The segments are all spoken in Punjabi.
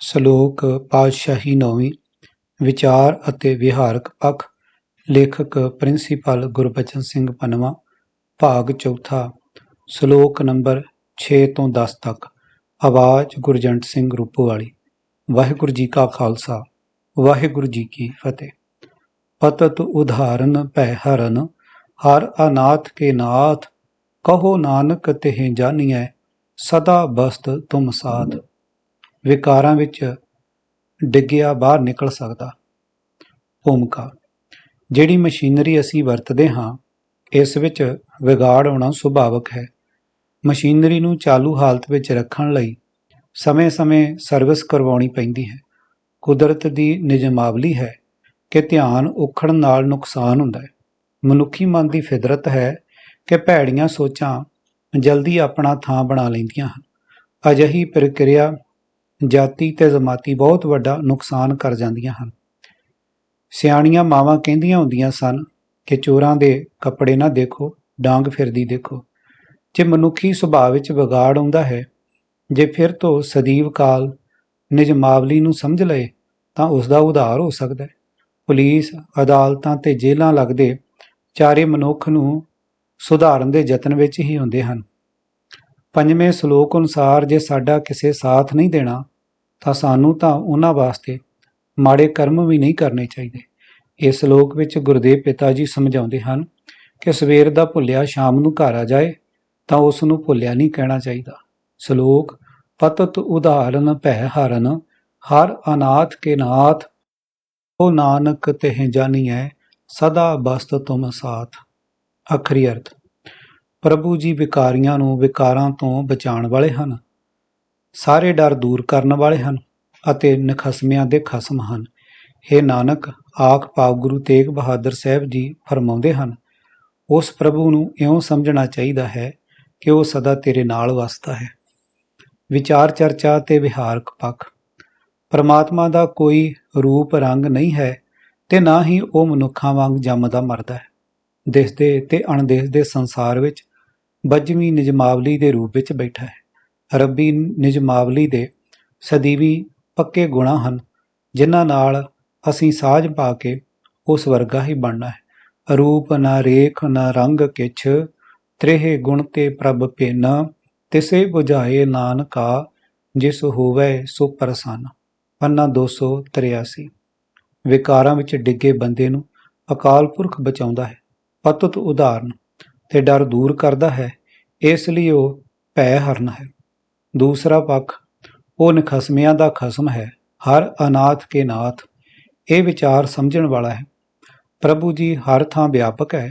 ਸ਼ਲੋਕ ਪਾਤਸ਼ਾਹੀ ਨੌਵੀਂ, ਵਿਚਾਰ ਅਤੇ ਵਿਹਾਰਕ ਪੱਖ, ਲੇਖਕ ਪ੍ਰਿੰਸੀਪਲ ਗੁਰਬਚਨ ਸਿੰਘ ਪਨਵਾ, ਭਾਗ ਚੌਥਾ, ਸ਼ਲੋਕ ਨੰਬਰ 6 ਤੋਂ 10 ਤੱਕ, ਆਵਾਜ਼ ਗੁਰਜੰਟ ਸਿੰਘ ਰੂਪੋਵਾਲੀ, ਵਾਹਿਗੁਰੂ ਜੀ ਕਾ ਖਾਲਸਾ, ਵਾਹਿਗੁਰੂ ਜੀ ਕੀ ਫਤਿਹ। ਪਤਤ ਉਧਾਰਨ ਭੈ ਹਰਨ, ਹਰ ਅਨਾਥ ਕੇ ਨਾਥ, ਕਹੋ ਨਾਨਕ ਤਿਹ ਜਾਣੀਐ ਸਦਾ ਬਸਤ ਤੁਮ ਸਾਥ। ਵਿਕਾਰਾਂ ਵਿੱਚ ਡਿੱਗਿਆ ਬਾਹਰ ਨਿਕਲ ਸਕਦਾ। ਭੂਮਿਕਾ, ਜਿਹੜੀ ਮਸ਼ੀਨਰੀ ਅਸੀਂ ਵਰਤਦੇ ਹਾਂ, ਇਸ ਵਿੱਚ ਵਿਗਾੜ ਹੋਣਾ ਸੁਭਾਵਕ ਹੈ। ਮਸ਼ੀਨਰੀ ਨੂੰ ਚਾਲੂ ਹਾਲਤ ਵਿੱਚ ਰੱਖਣ ਲਈ ਸਮੇਂ-ਸਮੇਂ ਸਰਵਿਸ ਕਰਵਾਉਣੀ ਪੈਂਦੀ ਹੈ। ਕੁਦਰਤ ਦੀ ਨਿਯਮਾਵਲੀ ਹੈ ਕਿ ਧਿਆਨ ਉਖੜਨ ਨਾਲ ਨੁਕਸਾਨ ਹੁੰਦਾ ਹੈ। ਮਨੁੱਖੀ ਮਨ ਦੀ ਫਿਦਰਤ ਹੈ ਕਿ ਭੈੜੀਆਂ ਸੋਚਾਂ ਜਲਦੀ ਆਪਣਾ ਥਾਂ ਬਣਾ ਲੈਂਦੀਆਂ ਹਨ। ਅਜਿਹੀ ਪ੍ਰਕਿਰਿਆ ਜਾਤੀ ਤੇ ਜ਼ਮਾਤੀ ਬਹੁਤ ਵੱਡਾ ਨੁਕਸਾਨ ਕਰ ਜਾਂਦੀਆਂ ਹਨ। ਸਿਆਣੀਆਂ ਮਾਵਾਂ ਕਹਿੰਦੀਆਂ ਹੁੰਦੀਆਂ ਸਨ ਕਿ ਚੋਰਾਂ ਦੇ ਕੱਪੜੇ ਨਾ ਦੇਖੋ, ਡਾਂਗ ਫਿਰਦੀ ਦੇਖੋ। ਜੇ ਮਨੁੱਖੀ ਸੁਭਾਅ ਵਿੱਚ ਵਿਗਾੜ ਆਉਂਦਾ ਹੈ, ਜੇ ਫਿਰ ਤੋਂ ਸਦੀਵ ਕਾਲ ਨਿਜਮਾਵਲੀ ਨੂੰ ਸਮਝ ਲਏ, ਤਾਂ ਉਸ ਦਾ ਉਧਾਰ ਹੋ ਸਕਦਾ ਹੈ। ਪੁਲਿਸ, ਅਦਾਲਤਾਂ ਤੇ ਜੇਲ੍ਹਾਂ ਲੱਗਦੇ ਚਾਰੇ ਮਨੁੱਖ ਨੂੰ ਸੁਧਾਰਨ ਦੇ ਯਤਨ ਵਿੱਚ ਹੀ ਹੁੰਦੇ ਹਨ। ਪੰਜਵੇਂ ਸ਼ਲੋਕ ਅਨੁਸਾਰ ਜੇ ਸਾਡਾ ਕਿਸੇ ਸਾਥ ਨਹੀਂ ਦੇਣਾ, ਤਾਂ ਸਾਨੂੰ ਤਾਂ ਉਹਨਾਂ ਵਾਸਤੇ ਮਾੜੇ ਕਰਮ ਵੀ ਨਹੀਂ ਕਰਨੇ ਚਾਹੀਦੇ। ਇਸ ਸ਼ਲੋਕ ਵਿੱਚ ਗੁਰਦੇਵ ਪਿਤਾ ਜੀ ਸਮਝਾਉਂਦੇ ਹਨ ਕਿ ਸਵੇਰ ਦਾ ਭੁੱਲਿਆ ਸ਼ਾਮ ਨੂੰ ਘਰ ਆ ਜਾਏ, ਤਾਂ ਉਸ ਨੂੰ ਭੁੱਲਿਆ ਨਹੀਂ ਕਹਿਣਾ ਚਾਹੀਦਾ। ਸ਼ਲੋਕ, ਪਤਤ ਉਦਾਹਰਨ ਭੈ ਹਰਨ, ਹਰ ਅਨਾਥ ਕੇ ਨਾਥ ਉਹ ਨਾਨਕ ਤਿਹ ਜਾਣੀਐ ਸਦਾ ਬਸਤ ਤੁਮ ਸਾਥ। ਅਖਰੀ ਅਰਥ। ਪ੍ਰਭੂ ਜੀ ਵਿਕਾਰੀਆਂ ਨੂੰ ਵਿਕਾਰਾਂ ਤੋਂ ਬਚਾਉਣ ਵਾਲੇ ਹਨ। ਸਾਰੇ ਡਰ ਦੂਰ ਕਰਨ ਵਾਲੇ ਹਨ ਅਤੇ ਨਖਸਮਿਆਂ ਦੇ ਖਸਮ ਹਨ। हे ਨਾਨਕ ਆਖ ਪਾਵ ਗੁਰੂ ਤੇਗ ਬਹਾਦਰ ਸਾਹਿਬ ਜੀ ਫਰਮਾਉਂਦੇ ਹਨ, ਉਸ ਪ੍ਰਭੂ ਨੂੰ ਇਉਂ ਸਮਝਣਾ ਚਾਹੀਦਾ ਹੈ ਕਿ ਉਹ ਸਦਾ ਤੇਰੇ ਨਾਲ ਵਸਦਾ ਹੈ। ਵਿਚਾਰ ਚਰਚਾ ਤੇ ਵਿਹਾਰਕ ਪੱਖ ਪਰਮਾਤਮਾ ਦਾ ਕੋਈ ਰੂਪ ਰੰਗ ਨਹੀਂ ਹੈ ਤੇ ਨਾ ਹੀ ਉਹ ਮਨੁੱਖਾਂ ਵਾਂਗ ਜੰਮਦਾ ਮਰਦਾ ਹੈ। ਦਿਸਦੇ ਤੇ ਅਣਦੇਸਦੇ ਸੰਸਾਰ ਵਿੱਚ ਬੱਜਵੀਂ ਨਿਜਮਾਵਲੀ ਦੇ ਰੂਪ ਵਿੱਚ ਬੈਠਾ ਹੈ। ਰੱਬੀ ਨਿਜਮਾਵਲੀ ਦੇ ਸਦੀਵੀ ਪੱਕੇ ਗੁਣਾ ਹਨ, ਜਿਨ੍ਹਾਂ ਨਾਲ ਅਸੀਂ ਸਾਝ ਪਾ ਕੇ ਉਸ ਵਰਗਾ ਹੀ ਬਣਨਾ ਹੈ। ਰੂਪ ਨਾ ਰੇਖ ਨਾ ਰੰਗ ਕਿਛ, ਤ੍ਰੇਹ ਗੁਣ ਤੇ ਪ੍ਰਭ ਪਿਨ ਤਿਸੇ 부ਝਾਏ ਨਾਨਕਾ, ਜਿਸ ਹੋਵੇ ਸੋ ਪ੍ਰਸੰਨ। ਪੰਨਾ 283 ਵਿਕਾਰਾਂ ਵਿੱਚ ਡਿੱਗੇ ਬੰਦੇ ਨੂੰ ਅਕਾਲ ਪੁਰਖ ਬਚਾਉਂਦਾ ਹੈ। ਪਤਤ ਉਦਾਹਰਨ ਤੇ ਡਰ ਦੂਰ ਕਰਦਾ ਹੈ, ਇਸ ਲਈ ਉਹ ਭੈ ਹਰਨ ਹੈ। ਦੂਸਰਾ ਪੱਖ, ਉਹ ਨਖਸਮਿਆਂ ਦਾ ਖਸਮ ਹੈ, ਹਰ ਅਨਾਥ ਕੇ ਨਾਥ, ਇਹ ਵਿਚਾਰ ਸਮਝਣ ਵਾਲਾ ਹੈ। ਪ੍ਰਭੂ ਜੀ ਹਰ ਥਾਂ ਵਿਆਪਕ ਹੈ,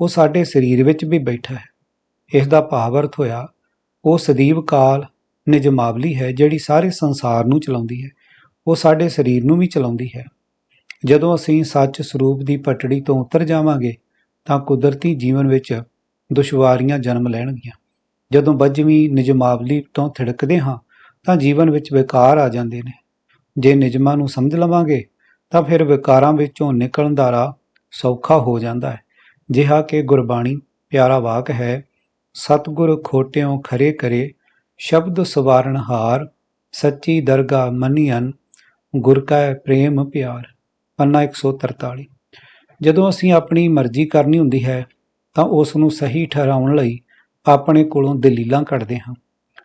ਉਹ ਸਾਡੇ ਸਰੀਰ ਵਿੱਚ ਵੀ ਬੈਠਾ ਹੈ। ਇਸ ਦਾ ਭਾਵ ਅਰਥ ਹੋਇਆ, ਉਹ ਸਦੀਵ ਕਾਲ ਨਿਜਮਾਵਲੀ ਹੈ, ਜਿਹੜੀ ਸਾਰੇ ਸੰਸਾਰ ਨੂੰ ਚਲਾਉਂਦੀ ਹੈ, ਉਹ ਸਾਡੇ ਸਰੀਰ ਨੂੰ ਵੀ ਚਲਾਉਂਦੀ ਹੈ। ਜਦੋਂ ਅਸੀਂ ਸੱਚ ਸਰੂਪ ਦੀ ਪਟੜੀ ਤੋਂ ਉਤਰ ਜਾਵਾਂਗੇ ਤਾਂ ਕੁਦਰਤੀ ਜੀਵਨ ਵਿੱਚ ਦੁਸ਼ਵਾਰੀਆਂ ਜਨਮ ਲੈਣਗੀਆਂ। ਜਦੋਂ ਬੱਜਵੀਂ ਨਿਜਮਾਵਲੀ ਤੋਂ ਥਿੜਕਦੇ ਹਾਂ, ਤਾਂ ਜੀਵਨ ਵਿੱਚ ਵਿਕਾਰ ਆ ਜਾਂਦੇ ਨੇ। ਜੇ ਨਿਜਮਾਂ ਨੂੰ ਸਮਝ ਲਵਾਂਗੇ, ਤਾਂ ਫਿਰ ਵਿਕਾਰਾਂ ਵਿੱਚੋਂ ਨਿਕਲਣ ਦਾ ਰਾਹ ਸੌਖਾ ਹੋ ਜਾਂਦਾ ਹੈ। ਜਿਹਾ ਕਿ ਗੁਰਬਾਣੀ ਪਿਆਰਾ ਵਾਕ ਹੈ, ਸਤਗੁਰ ਖੋਟਿਓ ਖਰੇ ਕਰੇ, ਸ਼ਬਦ ਸਵਾਰਨ ਹਾਰ, ਸੱਚੀ ਦਰਗਾ ਮੰਨੀਆਂ ਗੁਰ ਕਾ ਪ੍ਰੇਮ ਪਿਆਰ। ਪੰਨਾ 143 ਜਦੋਂ ਅਸੀਂ ਆਪਣੀ ਮਰਜ਼ੀ ਕਰਨੀ ਹੁੰਦੀ ਹੈ, ਤਾਂ ਉਸ ਨੂੰ ਸਹੀ ਠਹਿਰਾਉਣ ਲਈ ਆਪਣੇ ਕੋਲੋਂ ਦਲੀਲਾਂ ਕੱਢਦੇ ਹਾਂ।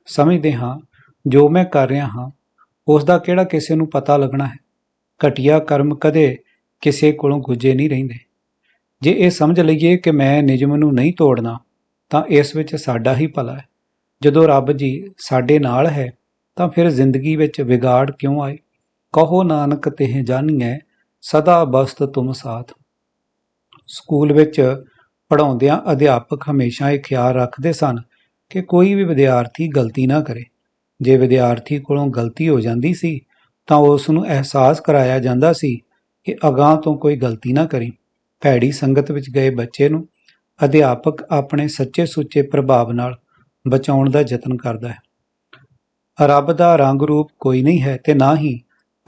ਸਮਝਦੇ ਹਾਂ, ਜੋ ਮੈਂ ਕਰ ਰਿਹਾ ਹਾਂ, ਉਸ ਦਾ ਕਿਹੜਾ ਕਿਸੇ ਨੂੰ ਪਤਾ ਲੱਗਣਾ ਹੈ? ਘਟੀਆ ਕਰਮ ਕਦੇ ਕਿਸੇ ਕੋਲੋਂ ਗੁੱਜੇ ਨਹੀਂ ਰਹਿੰਦੇ। ਜੇ ਇਹ ਸਮਝ ਲਈਏ ਕਿ ਮੈਂ ਨਿਯਮ ਨੂੰ ਨਹੀਂ ਤੋੜਨਾ, ਤਾਂ ਇਸ ਵਿੱਚ ਸਾਡਾ ਹੀ ਭਲਾ ਹੈ। ਜਦੋਂ ਰੱਬ ਜੀ ਸਾਡੇ ਨਾਲ ਹੈ, ਤਾਂ ਫਿਰ ਜ਼ਿੰਦਗੀ ਵਿੱਚ ਵਿਗਾੜ ਕਿਉਂ ਆਏ? ਕਹੋ ਨਾਨਕ ਤਿਹ ਜਾਣੀਐ ਸਦਾ ਬਸਤ ਤੁਮ ਸਾਥ। ਸਕੂਲ ਵਿੱਚ ਪੜਾਉਂਦਿਆਂ ਅਧਿਆਪਕ ਹਮੇਸ਼ਾ ਇਹ ਖਿਆਲ ਰੱਖਦੇ ਸਨ ਕਿ ਕੋਈ ਵੀ ਵਿਦਿਆਰਥੀ ਗਲਤੀ ਨਾ ਕਰੇ। ਜੇ ਵਿਦਿਆਰਥੀ ਕੋਲੋਂ ਗਲਤੀ ਹੋ ਜਾਂਦੀ ਸੀ, ਤਾਂ ਉਸ ਨੂੰ ਅਹਿਸਾਸ ਕਰਾਇਆ ਜਾਂਦਾ ਸੀ ਕਿ ਅਗਾਹ ਤੋਂ ਕੋਈ ਗਲਤੀ ਨਾ ਕਰੀ। ਭੈੜੀ ਸੰਗਤ ਵਿੱਚ ਗਏ ਬੱਚੇ ਨੂੰ ਅਧਿਆਪਕ ਆਪਣੇ ਸੱਚੇ ਸੁੱਚੇ ਪ੍ਰਭਾਵ ਨਾਲ ਬਚਾਉਣ ਦਾ ਯਤਨ ਕਰਦਾ ਹੈ। ਰੱਬ ਦਾ ਰੰਗ ਰੂਪ ਕੋਈ ਨਹੀਂ ਹੈ ਤੇ ਨਾ ਹੀ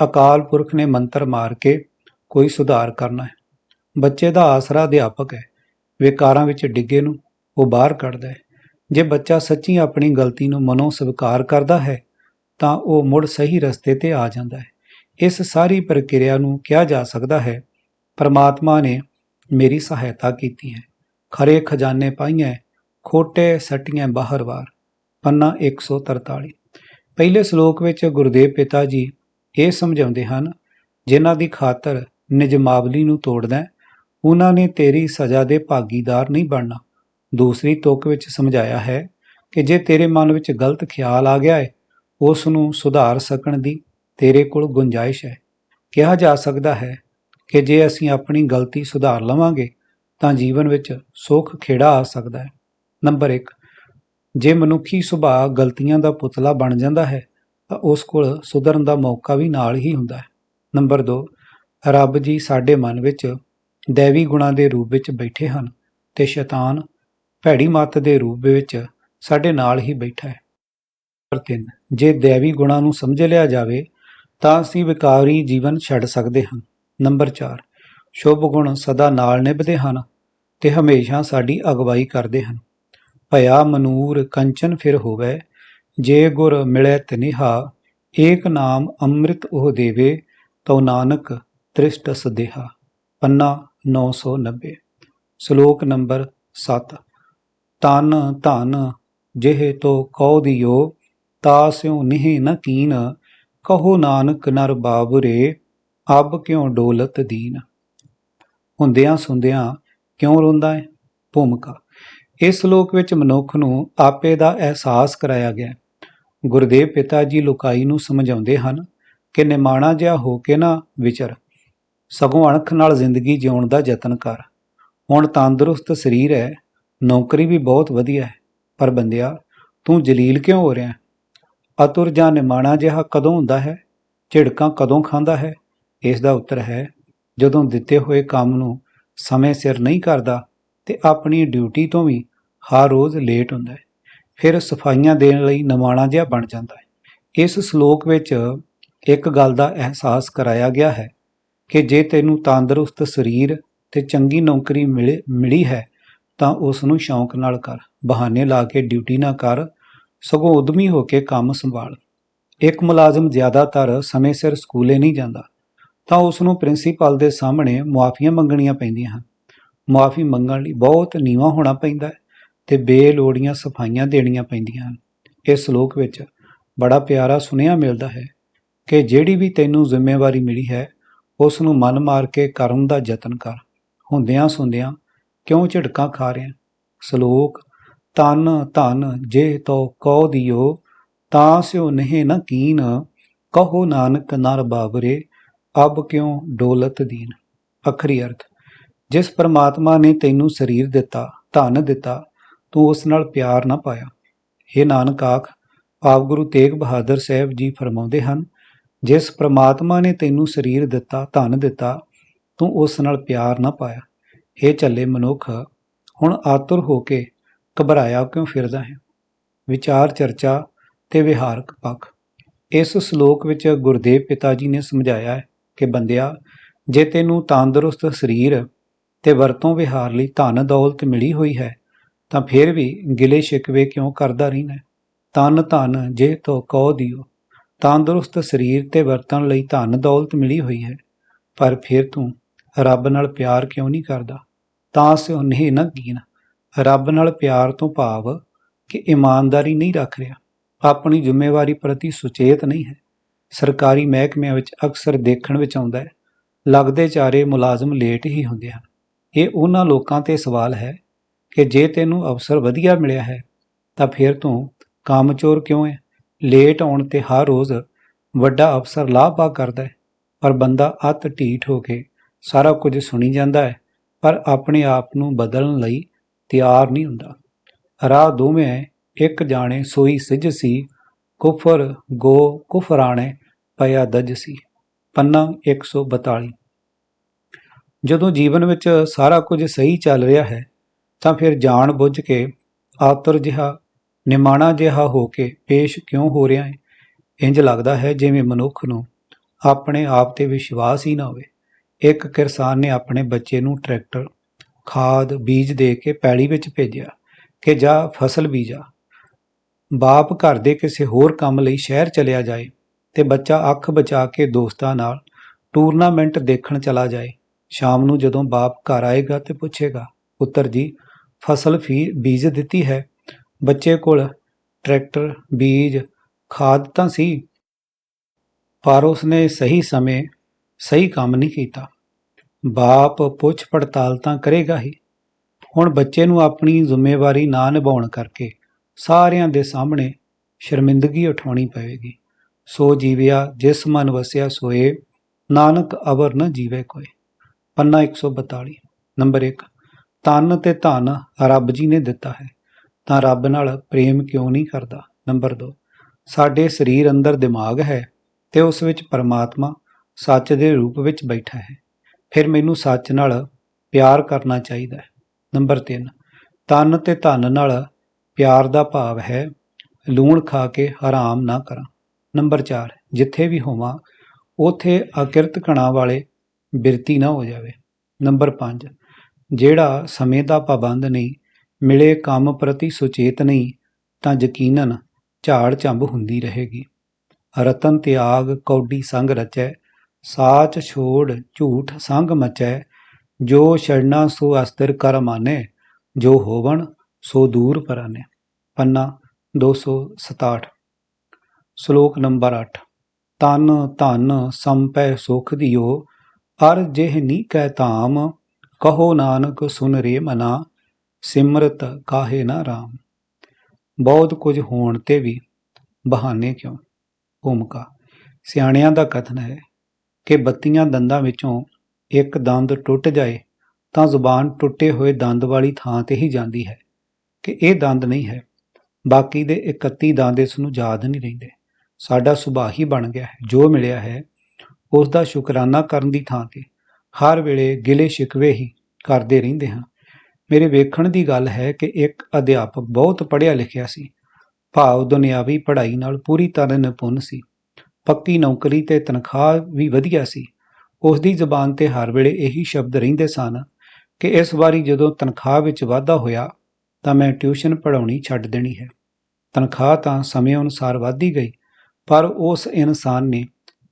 ਅਕਾਲ ਪੁਰਖ ਨੇ ਮੰਤਰ ਮਾਰ ਕੇ ਕੋਈ ਸੁਧਾਰ ਕਰਨਾ ਹੈ। ਬੱਚੇ ਦਾ ਆਸਰਾ ਅਧਿਆਪਕ ਹੈ। ਵਿਕਾਰਾਂ ਵਿੱਚ ਡਿੱਗੇ ਨੂੰ, ਉਹ ਬਾਹਰ ਕੱਢਦਾ ਹੈ। ਜੇ ਬੱਚਾ ਸੱਚੀ ਆਪਣੀ ਗਲਤੀ ਨੂੰ ਮਨੋਂ ਸਵੀਕਾਰ ਕਰਦਾ ਹੈ, ਤਾਂ ਉਹ ਮੁੜ ਸਹੀ ਰਸਤੇ ਤੇ ਆ ਜਾਂਦਾ ਹੈ। ਇਸ ਸਾਰੀ ਪ੍ਰਕਿਰਿਆ ਨੂੰ ਕਿਹਾ ਜਾ ਸਕਦਾ ਹੈ, ਪਰਮਾਤਮਾ ਨੇ ਮੇਰੀ ਸਹਾਇਤਾ ਕੀਤੀ ਹੈ। ਖਰੇ ਖਜ਼ਾਨੇ ਪਾਈਆਂ ਖੋਟੇ ਸੱਟੀਆਂ ਬਾਹਰ-ਵਾਰ ਪੰਨਾ 143 ਪਹਿਲੇ ਸ਼ਲੋਕ ਵਿੱਚ ਗੁਰਦੇਵ ਪਿਤਾ ਜੀ ਇਹ ਸਮਝਾਉਂਦੇ ਹਨ, ਜਿਨ੍ਹਾਂ ਦੀ ਖਾਤਰ ਨਿਜਮਾਵਲੀ ਨੂੰ ਤੋੜਦਾ ਉਹਨਾਂ ਨੇ ਤੇਰੀ ਸਜ਼ਾ ਦੇ ਭਾਗੀਦਾਰ ਨਹੀਂ ਬਣਨਾ। ਦੂਸਰੀ ਤੁਕ ਵਿੱਚ ਸਮਝਾਇਆ ਹੈ ਕਿ ਜੇ ਤੇਰੇ ਮਨ ਵਿੱਚ ਗਲਤ ਖਿਆਲ ਆ ਗਿਆ ਹੈ ਉਸ ਨੂੰ ਸੁਧਾਰ ਸਕਣ ਦੀ ਤੇਰੇ ਕੋਲ ਗੁੰਜਾਇਸ਼ ਹੈ। ਕਿਹਾ ਜਾ ਸਕਦਾ ਹੈ ਕਿ ਜੇ ਅਸੀਂ ਆਪਣੀ ਗਲਤੀ ਸੁਧਾਰ ਲਵਾਂਗੇ, ਤਾਂ ਜੀਵਨ ਵਿੱਚ ਸੁੱਖ ਖੇੜਾ ਆ ਸਕਦਾ ਹੈ। ਨੰਬਰ 1 ਜੇ ਮਨੁੱਖੀ ਸੁਭਾਅ ਗਲਤੀਆਂ ਦਾ ਪੁਤਲਾ ਬਣ ਜਾਂਦਾ ਹੈ, ਤਾਂ ਉਸ ਕੋਲ ਸੁਧਰਨ ਦਾ ਮੌਕਾ ਵੀ ਨਾਲ ਹੀ ਹੁੰਦਾ ਹੈ। ਨੰਬਰ 2 ਰੱਬ ਜੀ ਸਾਡੇ ਮਨ ਵਿੱਚ ਦੈਵੀ ਗੁਣਾਂ ਦੇ ਰੂਪ ਵਿੱਚ ਬੈਠੇ ਹਨ ਤੇ ਸ਼ੈਤਾਨ ਭੈੜੀ ਮੱਤ ਦੇ ਰੂਪ ਵਿੱਚ ਸਾਡੇ ਨਾਲ ਹੀ ਬੈਠਾ ਹੈ। ਨੰਬਰ ਤਿੰਨ, ਜੇ ਦੈਵੀ ਗੁਣਾਂ ਨੂੰ ਸਮਝ ਲਿਆ ਜਾਵੇ, ਤਾਂ ਅਸੀਂ ਵਿਕਾਰੀ ਜੀਵਨ ਛੱਡ ਸਕਦੇ ਹਾਂ। ਨੰਬਰ 4 ਸ਼ੁਭ ਗੁਣ ਸਦਾ ਨਾਲ ਨਿਭਦੇ ਹਨ ਤੇ ਹਮੇਸ਼ਾ ਸਾਡੀ ਅਗਵਾਈ ਕਰਦੇ ਹਨ। ਭਇਆ, ਮਨੂਰ ਕੰਚਨ ਫਿਰ ਹੋਵੇ, ਜੇ ਗੁਰ ਮਿਲੇ ਤਨਿਹਾ, ਏਕ ਨਾਮ ਅੰਮ੍ਰਿਤ ਉਹ ਦੇਵੇ, ਤਉ ਨਾਨਕ ਤ੍ਰਿਸ਼ਟ ਸਦੇਹਾ। ਪੰਨਾ 990 ਸ਼ਲੋਕ ਨੰਬਰ 7 ਤਨ ਧਨ, ਜਿਹ ਤੋ ਕਉ ਦਿਓ ਤਾਸਿਉ ਨਿਹ ਨ ਕੀਨ, ਕਹੋ ਨਾਨਕ ਨਰ ਬਾਬਰੇ, ਅਬ ਕਿਉ ਡੋਲਤ ਦੀਨ। ਹੁੰਦਿਆਂ ਸੁੰਦਿਆਂ ਕਿਉਂ ਰੋਂਦਾ ਹੈ ਭੂਮਿਕਾ। ਇਸ ਸ਼ਲੋਕ ਵਿੱਚ ਮਨੁੱਖ ਨੂੰ ਆਪੇ ਦਾ ਅਹਿਸਾਸ ਕਰਾਇਆ ਗਿਆ। ਗੁਰਦੇਵ ਪਿਤਾ ਜੀ ਲੁਕਾਈ ਨੂੰ ਸਮਝਾਉਂਦੇ ਹਨ ਕਿ ਨਿਮਾਣਾ ਜਿਹਾ ਹੋ ਕੇ ਨਾ ਵਿਚਰ। ਸਗੋਂ ਅਣਖ ਨਾਲ ਜ਼ਿੰਦਗੀ ਜਿਉਣ ਦਾ ਯਤਨ ਕਰ। ਹੁਣ ਤੰਦਰੁਸਤ ਸਰੀਰ ਹੈ, ਨੌਕਰੀ ਵੀ ਬਹੁਤ ਵਧੀਆ ਹੈ। ਪਰ ਬੰਦਿਆ, ਤੂੰ ਜਲੀਲ ਕਿਉਂ ਹੋ ਰਿਹਾ ਅਤੁਰ ਜਾਂ ਨਿਮਾਣਾ ਜਿਹਾ ਕਦੋਂ ਹੁੰਦਾ ਹੈ? ਝਿੜਕਾਂ ਕਦੋਂ ਖਾਂਦਾ ਹੈ? ਇਸ ਦਾ ਉੱਤਰ ਹੈ, ਜਦੋਂ ਦਿੱਤੇ ਹੋਏ ਕੰਮ ਨੂੰ ਸਮੇਂ ਸਿਰ ਨਹੀਂ ਕਰਦਾ ਤੇ ਆਪਣੀ ਡਿਊਟੀ ਤੋਂ ਵੀ ਹਰ ਰੋਜ਼ ਲੇਟ ਹੁੰਦਾ ਹੈ। ਫਿਰ ਸਫਾਈਆਂ ਦੇਣ ਲਈ ਨਿਮਾਣਾ ਜਿਹਾ ਬਣ ਜਾਂਦਾ ਹੈ। ਇਸ ਸ਼ਲੋਕ ਵਿੱਚ ਇੱਕ ਗੱਲ ਦਾ ਅਹਿਸਾਸ ਕਰਾਇਆ ਗਿਆ ਹੈ ਕਿ ਜੇ ਤੈਨੂੰ ਤੰਦਰੁਸਤ ਸਰੀਰ ਤੇ ਚੰਗੀ ਨੌਕਰੀ ਮਿਲੇ, ਮਿਲੀ ਹੈ, ਤਾਂ ਉਸ ਨੂੰ ਸ਼ੌਂਕ ਨਾਲ ਕਰ, ਬਹਾਨੇ ਲਾ ਕੇ ਡਿਊਟੀ ਨਾ ਕਰ, ਸਗੋਂ ਉਦਮੀ ਹੋ ਕੇ ਕੰਮ ਸੰਭਾਲ। ਇੱਕ ਮੁਲਾਜ਼ਮ ਜ਼ਿਆਦਾਤਰ ਸਮੇਂ ਸਿਰ ਸਕੂਲੇ ਨਹੀਂ ਜਾਂਦਾ, ਤਾਂ ਉਸ ਨੂੰ ਪ੍ਰਿੰਸੀਪਲ ਦੇ ਸਾਹਮਣੇ ਮੁਆਫੀਆਂ ਮੰਗਣੀਆਂ ਪੈਂਦੀਆਂ ਹਨ। ਮੁਆਫੀ ਮੰਗਣ ਲਈ ਬਹੁਤ ਨੀਵਾਂ ਹੋਣਾ ਪੈਂਦਾ ਹੈ ਤੇ ਬੇਲੋੜੀਆਂ ਸਫਾਈਆਂ ਦੇਣੀਆਂ ਪੈਂਦੀਆਂ ਹਨ। ਇਸ ਸ਼ਲੋਕ ਵਿੱਚ ਬੜਾ ਪਿਆਰਾ ਸੁਨੇਹਾ ਮਿਲਦਾ ਹੈ ਕਿ ਜਿਹੜੀ ਵੀ ਤੈਨੂੰ ਜ਼ਿੰਮੇਵਾਰੀ ਮਿਲੀ ਹੈ ਉਸ ਨੂੰ ਮਨ ਮਾਰ ਕੇ ਕਰਨ ਦਾ ਯਤਨ ਕਰ। ਹੁੰਦਿਆਂ ਸੁੰਦਿਆਂ ਕਿਉਂ ਝਟਕਾਂ ਖਾ ਰਿਹਾ? ਸ਼ਲੋਕ ਤਨ ਧਨ, ਜੇ ਤੋ ਕਉ ਦਿਓ, ਤਾਂ ਸਿਓ ਨਹਿ ਨ ਕੀਨ। ਕਹੋ ਨਾਨਕ ਨਰ ਬਾਬਰੇ ਅਬ ਕਿਉ ਡੋਲਤ ਦੀਨ? ਅਖਰੀ ਅਰਥ, ਜਿਸ ਪਰਮਾਤਮਾ ਨੇ ਤੈਨੂੰ ਸਰੀਰ ਦਿੱਤਾ, ਧਨ ਦਿੱਤਾ, ਤੂੰ ਉਸ ਨਾਲ ਪਿਆਰ ਨਾ ਪਾਇਆ। हे ਨਾਨਕ ਆਖ, ਆਪ ਗੁਰੂ ਤੇਗ ਬਹਾਦਰ ਸਾਹਿਬ ਜੀ ਫਰਮਾਉਂਦੇ ਹਨ ਜਿਸ ਪ੍ਰਮਾਤਮਾ ਨੇ ਤੈਨੂੰ ਸਰੀਰ ਦਿੱਤਾ, ਧਨ ਦਿੱਤਾ, ਤੂੰ ਉਸ ਨਾਲ ਪਿਆਰ ਨਾ ਪਾਇਆ। हे ਚੱਲੇ ਮਨੁੱਖ, ਹੁਣ ਆਤੁਰ ਹੋ ਕੇ ਘਬਰਾਇਆ ਕਿਉਂ ਫਿਰਦਾ ਹੈ? ਵਿਚਾਰ, ਚਰਚਾ ਤੇ ਵਿਹਾਰਕ ਪੱਖ ਇਸ ਸ਼ਲੋਕ ਵਿੱਚ ਗੁਰਦੇਵ ਪਿਤਾ ਜੀ ਨੇ ਸਮਝਾਇਆ ਹੈ ਕਿ ਬੰਦਿਆ, ਜੇ ਤੈਨੂੰ ਤੰਦਰੁਸਤ ਸਰੀਰ ਤੇ ਵਰਤੋਂ ਵਿਹਾਰ ਲਈ ਧਨ, ਦੌਲਤ ਮਿਲੀ ਹੋਈ ਹੈ, ਤਾਂ ਫਿਰ ਵੀ ਗਿਲੇ ਸ਼ਿਕਵੇ ਕਿਉਂ ਕਰਦਾ ਰਹਿਣਾ ਹੈ? ਤਨ ਧਨ, ਜੇ ਤੋ ਕਉ ਦਿਓ। ਤੰਦਰੁਸਤ ਸਰੀਰ ਤੇ ਵਰਤਣ ਲਈ ਧਨ ਦੌਲਤ ਮਿਲੀ ਹੋਈ ਹੈ। ਪਰ ਫਿਰ ਤੂੰ ਰੱਬ ਨਾਲ ਪਿਆਰ ਕਿਉਂ ਨਹੀਂ ਕਰਦਾ? ਤਾਂ ਸਿਓ ਨਹੀਂ ਨਾ ਕੀਨ ਰੱਬ ਨਾਲ ਪਿਆਰ ਤੋਂ ਭਾਵ ਕਿ ਇਮਾਨਦਾਰੀ ਨਹੀਂ ਰੱਖ ਰਿਹਾ। ਆਪਣੀ ਜ਼ਿੰਮੇਵਾਰੀ ਪ੍ਰਤੀ ਸੁਚੇਤ ਨਹੀਂ ਹੈ। ਸਰਕਾਰੀ ਮਹਿਕਮਿਆਂ ਵਿੱਚ ਅਕਸਰ ਦੇਖਣ ਵਿੱਚ ਆਉਂਦਾ ਹੈ, ਲੱਗਦੇ ਚਾਰੇ ਮੁਲਾਜ਼ਮ ਲੇਟ ਹੀ ਹੁੰਦੇ ਹਨ। ਇਹ ਉਹਨਾਂ ਲੋਕਾਂ ਤੇ ਸਵਾਲ ਹੈ ਕਿ ਜੇ ਤੈਨੂੰ ਅਵਸਰ ਵਧੀਆ ਮਿਲਿਆ ਹੈ, ਤਾਂ ਫਿਰ ਤੂੰ ਕਾਮਚੋਰ ਕਿਉਂ ਹੈ? ਲੇਟ ਆਉਣ ਤੇ ਹਰ ਰੋਜ਼ ਵੱਡਾ ਅਫਸਰ ਲਾਭਾ ਕਰਦਾ ਹੈ, ਪਰ ਬੰਦਾ ਅਤ ਢੀਠ ਹੋ ਕੇ ਸਾਰਾ ਕੁਝ ਸੁਣੀ ਜਾਂਦਾ ਹੈ, ਪਰ ਆਪਣੇ ਆਪ ਨੂੰ ਬਦਲਣ ਲਈ ਤਿਆਰ ਨਹੀਂ ਹੁੰਦਾ। ਰਾਹ ਦੋਵੇਂ ਇੱਕ ਜਾਣੇ ਸੋਈ ਸਿਜ ਸੀ, ਕੁਫਰ ਗੋ ਕੁਫਰਾਣੇ ਪਿਆ ਦਜ ਸੀ। ਪੰਨਾ 142 ਜਦੋਂ ਜੀਵਨ ਵਿੱਚ ਸਾਰਾ ਕੁਝ ਸਹੀ ਚੱਲ ਰਿਹਾ ਹੈ, ਤਾਂ ਫਿਰ ਜਾਣ ਬੁੱਝ ਕੇ ਆਤਰ ਜਿਹਾ ਨਿਮਾਣਾ ਜਿਹਾ ਹੋ ਕੇ ਪੇਸ਼ ਕਿਉਂ ਹੋ ਰਿਹਾ ਹੈ ਇੰਜ ਲੱਗਦਾ ਹੈ ਜਿਵੇਂ ਮਨੁੱਖ ਨੂੰ ਆਪਣੇ ਆਪ ਤੇ ਵਿਸ਼ਵਾਸ ਹੀ ਨਾ ਹੋਵੇ। ਇੱਕ ਕਿਸਾਨ ਨੇ ਆਪਣੇ ਬੱਚੇ ਨੂੰ ਟਰੈਕਟਰ, ਖਾਦ, ਬੀਜ ਦੇ ਕੇ ਪੈਲੀ ਵਿੱਚ ਭੇਜਿਆ ਕਿ ਜਾ ਫਸਲ ਬੀਜਾ। ਬਾਪ ਘਰ ਦੇ ਕਿਸੇ ਹੋਰ ਕੰਮ ਲਈ ਸ਼ਹਿਰ ਚਲਿਆ ਜਾਏ ਤੇ ਬੱਚਾ ਅੱਖ ਬਚਾ ਕੇ ਦੋਸਤਾਂ ਨਾਲ ਟੂਰਨਾਮੈਂਟ ਦੇਖਣ ਚਲਾ ਜਾਏ। ਸ਼ਾਮ ਨੂੰ ਜਦੋਂ ਬਾਪ ਘਰ ਆਏਗਾ ਤੇ ਪੁੱਛੇਗਾ, ਪੁੱਤਰ ਜੀ, ਫਸਲ ਫੀ ਬੀਜ ਦਿੱਤੀ ਹੈ? ਬੱਚੇ ਕੋਲ ਟਰੈਕਟਰ, ਬੀਜ, ਖਾਦ ਤਾਂ ਸੀ, ਪਰ ਉਸਨੇ ਸਹੀ ਸਮੇਂ ਸਹੀ ਕੰਮ ਨਹੀਂ ਕੀਤਾ। ਬਾਪ ਪੁੱਛ ਪੜਤਾਲ ਤਾਂ ਕਰੇਗਾ ਹੀ। ਹੁਣ ਬੱਚੇ ਨੂੰ ਆਪਣੀ ਜ਼ਿੰਮੇਵਾਰੀ ਨਾ ਨਿਭਾਉਣ ਕਰਕੇ ਸਾਰਿਆਂ ਦੇ ਸਾਹਮਣੇ ਸ਼ਰਮਿੰਦਗੀ ਉਠਾਉਣੀ ਪਵੇਗੀ। ਸੋ ਜੀਵਿਆ ਜਿਸ ਮਨ ਵਸਿਆ ਸੋਏ, ਨਾਨਕ ਅਵਰ ਨ ਜੀਵੇ ਕੋਈ ਪੰਨਾ 142 ਨੰਬਰ 1 ਤਨ ਤੇ ਧਨ ਰੱਬ ਜੀ ਨੇ ਦਿੱਤਾ ਹੈ। ਤਾਂ ਰੱਬ ਨਾਲ ਪ੍ਰੇਮ ਕਿਉਂ ਨਹੀਂ ਕਰਦਾ? ਨੰਬਰ 2 ਸਾਡੇ ਸਰੀਰ ਅੰਦਰ ਦਿਮਾਗ ਹੈ ਤੇ ਉਸ ਵਿੱਚ ਪਰਮਾਤਮਾ ਸੱਚ ਦੇ ਰੂਪ ਵਿੱਚ ਬੈਠਾ ਹੈ। ਫਿਰ ਮੈਨੂੰ ਸੱਚ ਨਾਲ ਪਿਆਰ ਕਰਨਾ ਚਾਹੀਦਾ ਹੈ। ਨੰਬਰ 3 ਤਨ ਤੇ ਧਨ ਨਾਲ ਪਿਆਰ ਦਾ ਭਾਵ ਹੈ, ਲੂਣ ਖਾ ਕੇ ਹਰਾਮ ਨਾ ਕਰਾਂ। ਨੰਬਰ 4 ਜਿੱਥੇ ਵੀ ਹੋਵਾਂ, ਉਥੇ ਅਕਿਰਤ ਕਣਾ ਵਾਲੇ ਬਿਰਤੀ ਨਾ ਹੋ ਜਾਵੇ। ਨੰਬਰ 5 ਜਿਹੜਾ ਸਮੇਂ ਦਾ ਪਾਬੰਦ ਨਹੀਂ ਮਿਲੇ ਕੰਮ ਪ੍ਰਤੀ ਸੁਚੇਤ ਨਹੀਂ, ਤਾਂ ਯਕੀਨਨ ਝਾੜ ਝੰਬ ਹੁੰਦੀ ਰਹੇਗੀ। ਰਤਨ ਤਿਆਗ ਕੌਡੀ ਸੰਗ ਰਚੈ, ਸਾਚ ਛੋੜ ਝੂਠ ਸੰਗ ਮਚੈ। ਜੋ ਛੜਨਾ ਸੋ ਅਸਤਰ ਕਰ ਮਾਨੇ, ਜੋ ਹੋਵਣ ਸੋ ਦੂਰ ਪਰਾਨੇ। ਪੰਨਾ 267 ਸ਼ਲੋਕ ਨੰਬਰ 8 ਤਨ ਧਨ ਸੰਪੈ ਸੁਖ ਦਿਓ, ਅਰ ਜਿਹ ਨੀ ਕਹਿ ਧਾਮ, ਕਹੋ ਨਾਨਕ ਸੁਨ ਰੇ ਮਨਾ। ਸਿਮਰਤ ਕਾਹੇ ਨਾ ਰਾਮ। ਬਹੁਤ ਕੁਝ ਹੋਣ ਤੇ ਵੀ ਬਹਾਨੇ ਕਿਉਂ? ਭੂਮਿਕਾ, ਸਿਆਣਿਆਂ ਦਾ ਕਥਨ ਹੈ ਕਿ ਬੱਤੀਆਂ ਦੰਦਾਂ ਵਿੱਚੋਂ ਇੱਕ ਦੰਦ ਟੁੱਟ ਜਾਏ ਤਾਂ ਜ਼ੁਬਾਨ ਟੁੱਟੇ ਹੋਏ ਦੰਦ ਵਾਲੀ ਥਾਂ ਤੇ ਹੀ ਜਾਂਦੀ ਹੈ ਕਿ ਇਹ ਦੰਦ ਨਹੀਂ ਹੈ। ਬਾਕੀ ਦੇ 31 ਦੰਦ ਇਸ ਨੂੰ ਯਾਦ ਨਹੀਂ ਰਹਿੰਦੇ। ਸਾਡਾ ਸੁਭਾਅ ਹੀ ਬਣ ਗਿਆ ਹੈ। ਜੋ ਮਿਲਿਆ ਹੈ ਉਸ ਦਾ ਸ਼ੁਕਰਾਨਾ ਕਰਨ ਦੀ ਥਾਂ ਤੇ ਹਰ ਵੇਲੇ ਗਿਲੇ ਸ਼ਿਕਵੇ ਹੀ ਕਰਦੇ ਰਹਿੰਦੇ ਹਾਂ। ਮੇਰੇ ਵੇਖਣ ਦੀ ਗੱਲ ਹੈ ਕਿ ਇੱਕ ਅਧਿਆਪਕ ਬਹੁਤ ਪੜ੍ਹਿਆ ਲਿਖਿਆ ਸੀ। ਭਾਵ ਦੁਨਿਆਵੀ ਪੜ੍ਹਾਈ ਨਾਲ ਪੂਰੀ ਤਰ੍ਹਾਂ ਨਿਪੁੰਨ ਸੀ। ਪੱਕੀ ਨੌਕਰੀ ਤੇ ਤਨਖਾਹ ਵੀ ਵਧੀਆ ਸੀ। ਉਸ ਦੀ ਜ਼ੁਬਾਨ ਤੇ ਹਰ ਵੇਲੇ ਇਹੀ ਸ਼ਬਦ ਰਹਿੰਦੇ ਸਨ ਕਿ ਇਸ ਵਾਰੀ ਜਦੋਂ ਤਨਖਾਹ ਵਿੱਚ ਵਾਧਾ ਹੋਇਆ, ਤਾਂ ਮੈਂ ਟਿਊਸ਼ਨ ਪੜ੍ਹਾਉਣੀ ਛੱਡ ਦੇਣੀ ਹੈ। ਤਨਖਾਹ ਤਾਂ ਸਮੇਂ ਅਨੁਸਾਰ ਵਧਦੀ ਗਈ, ਪਰ ਉਸ ਇਨਸਾਨ ਨੇ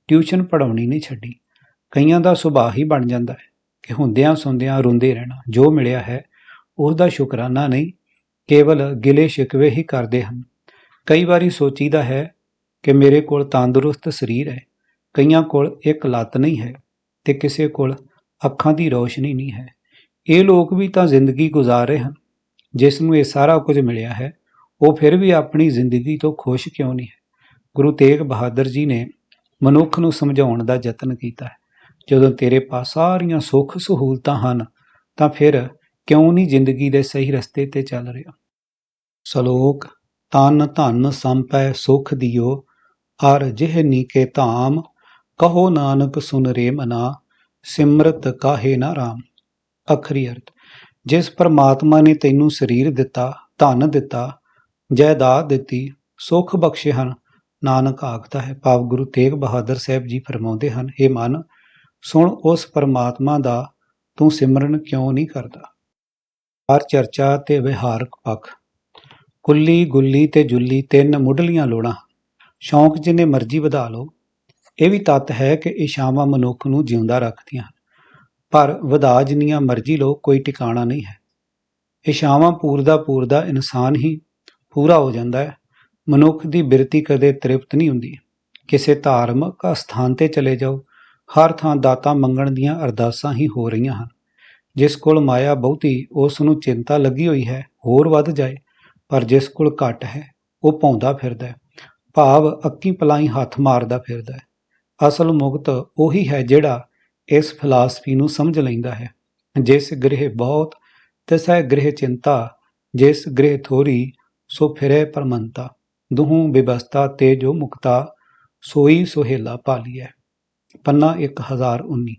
ਟਿਊਸ਼ਨ ਪੜ੍ਹਾਉਣੀ ਨਹੀਂ ਛੱਡੀ। ਕਈਆਂ ਦਾ ਸੁਭਾਅ ਹੀ ਬਣ ਜਾਂਦਾ ਹੈ ਕਿ ਹੁੰਦਿਆਂ ਸੁੰਦਿਆਂ ਰੋਂਦੇ ਰਹਿਣਾ ਜੋ ਮਿਲਿਆ ਹੈ ਉਸ ਸ਼ੁਕਰਾਨਾ ਨਹੀਂ, ਕੇਵਲ ਗਿਲੇ ਸ਼ਿਕਵੇ ਹੀ ਕਰਦੇ ਹਨ। ਕਈ ਵਾਰੀ ਸੋਚੀਦਾ ਹੈ ਕਿ ਮੇਰੇ ਕੋਲ ਤੰਦਰੁਸਤ ਸਰੀਰ ਹੈ, ਕਈਆਂ ਕੋਲ ਇੱਕ ਲੱਤ ਨਹੀਂ ਹੈ ਤੇ ਕਿਸੇ ਕੋਲ ਅੱਖਾਂ ਦੀ ਰੋਸ਼ਨੀ ਨਹੀਂ ਹੈ। ਇਹ ਲੋਕ ਵੀ ਤਾਂ ਜ਼ਿੰਦਗੀ ਗੁਜ਼ਾਰ ਰਹੇ ਹਨ, ਜਿਸ ਨੂੰ ਇਹ ਸਾਰਾ ਕੁਝ ਮਿਲਿਆ ਹੈ, ਉਹ ਫਿਰ ਵੀ ਆਪਣੀ ਜ਼ਿੰਦਗੀ ਤੋਂ ਖੁਸ਼ ਕਿਉਂ ਨਹੀਂ ਹੈ? ਗੁਰੂ ਤੇਗ ਬਹਾਦਰ ਜੀ ਨੇ ਮਨੁੱਖ ਨੂੰ ਸਮਝਾਉਣ ਦਾ ਯਤਨ ਕੀਤਾ ਹੈ, ਜਦੋਂ ਤੇਰੇ ਪਾਸ ਸਾਰੀਆਂ ਸੁੱਖ ਸਹੂਲਤਾਂ ਹਨ, ਤਾਂ ਫਿਰ ਕਿਉਂ ਨਹੀਂ ਜ਼ਿੰਦਗੀ ਦੇ ਸਹੀ ਰਸਤੇ ਤੇ ਚੱਲ ਰਿਹਾ? ਸ਼ਲੋਕ, ਤਨ ਧਨ ਸੰਪੈ ਸੁਖ ਦਿਓ ਅਰ ਜਿਹ ਨੀਕੇ ਧਾਮ, ਕਹੋ ਨਾਨਕ ਸੁਨ ਰੇ ਮਨਾ, ਸਿਮਰਤ ਕਾਹੇ ਨਾ ਰਾਮ। ਅਖਰੀ ਅਰਥ, ਜਿਸ ਪਰਮਾਤਮਾ ਨੇ ਤੈਨੂੰ ਸਰੀਰ ਦਿੱਤਾ, ਧਨ ਦਿੱਤਾ ਜਾਇਦਾਦ ਦਿੱਤੀ, ਸੁਖ ਬਖਸ਼ੇ ਹਨ, ਨਾਨਕ ਆਖਦਾ ਹੈ, ਭਾਵ ਗੁਰੂ ਤੇਗ ਬਹਾਦਰ ਸਾਹਿਬ ਜੀ ਫਰਮਾਉਂਦੇ ਹਨ ਇਹ ਮਨ, ਸੁਣ ਉਸ ਪਰਮਾਤਮਾ ਦਾ, ਤੂੰ ਸਿਮਰਨ ਕਿਉਂ ਨਹੀਂ ਕਰਦਾ? ਹਰ ਚਰਚਾ ਤੇ ਵਿਹਾਰਕ ਪੱਖ। ਕੁੱਲੀ ਗੁੱਲੀ ਤੇ ਜੁੱਲੀ ਤਿੰਨ ਮੁੱਢਲੀਆਂ ਲੋੜਾਂ। ਸ਼ੌਂਕ ਜਿੰਨੇ ਮਰਜ਼ੀ ਵਧਾ ਲਓ। ਇਹ ਵੀ ਤੱਤ ਹੈ ਕਿ ਇਸ਼ਾਵਾਂ ਮਨੁੱਖ ਨੂੰ ਜਿਉਂਦਾ ਰੱਖਦੀਆਂ ਹਨ। ਪਰ ਵਧਾ ਜਿੰਨੀਆਂ ਮਰਜ਼ੀ ਲਓ, ਕੋਈ ਟਿਕਾਣਾ ਨਹੀਂ ਹੈ। ਇਸ਼ਾਵਾਂ ਪੂਰਦਾ ਪੂਰਦਾ ਇਨਸਾਨ ਹੀ ਪੂਰਾ ਹੋ ਜਾਂਦਾ ਹੈ। ਮਨੁੱਖ ਦੀ ਬਿਰਤੀ ਕਦੇ ਤ੍ਰਿਪਤ ਨਹੀਂ ਹੁੰਦੀ। ਕਿਸੇ ਧਾਰਮਿਕ ਸਥਾਨ ਤੇ ਚਲੇ ਜਾਓ, ਹਰ ਥਾਂ ਦਾਤਾ ਮੰਗਣ ਦੀਆਂ ਅਰਦਾਸਾਂ ਹੀ ਹੋ ਰਹੀਆਂ ਹਨ। ਜਿਸ ਕੋਲ ਮਾਇਆ ਬਹੁਤੀ, ਉਸ ਨੂੰ ਚਿੰਤਾ ਲੱਗੀ ਹੋਈ ਹੈ, ਹੋਰ ਵੱਧ ਜਾਏ। ਪਰ ਜਿਸ ਕੋਲ ਘੱਟ ਹੈ, ਉਹ ਪਾਉਂਦਾ ਫਿਰਦਾ ਭਾਵ ਅੱਕੀ ਪਲਾਈ ਹੱਥ ਮਾਰਦਾ ਫਿਰਦਾ ਅਸਲ ਮੁਕਤ ਉਹੀ ਹੈ ਜਿਹੜਾ ਇਸ ਫਿਲਾਸਫੀ ਨੂੰ ਸਮਝ ਲੈਂਦਾ ਹੈ। ਜਿਸ ਗ੍ਰਹਿ ਬਹੁਤ ਤਿਸੈ ਗ੍ਰਹਿ ਚਿੰਤਾ, ਜਿਸ ਗ੍ਰਹਿ ਥੋਰੀ ਸੋ ਫਿਰੇ ਪਰਮੰਤਾ। ਦੁਹੂ ਵਿਵਸਥਾ ਤੇ ਜੋ ਮੁਕਤਾ, ਸੋਈ ਸੁਹੇਲਾ ਪਾਲੀਐ ਪੰਨਾ 1019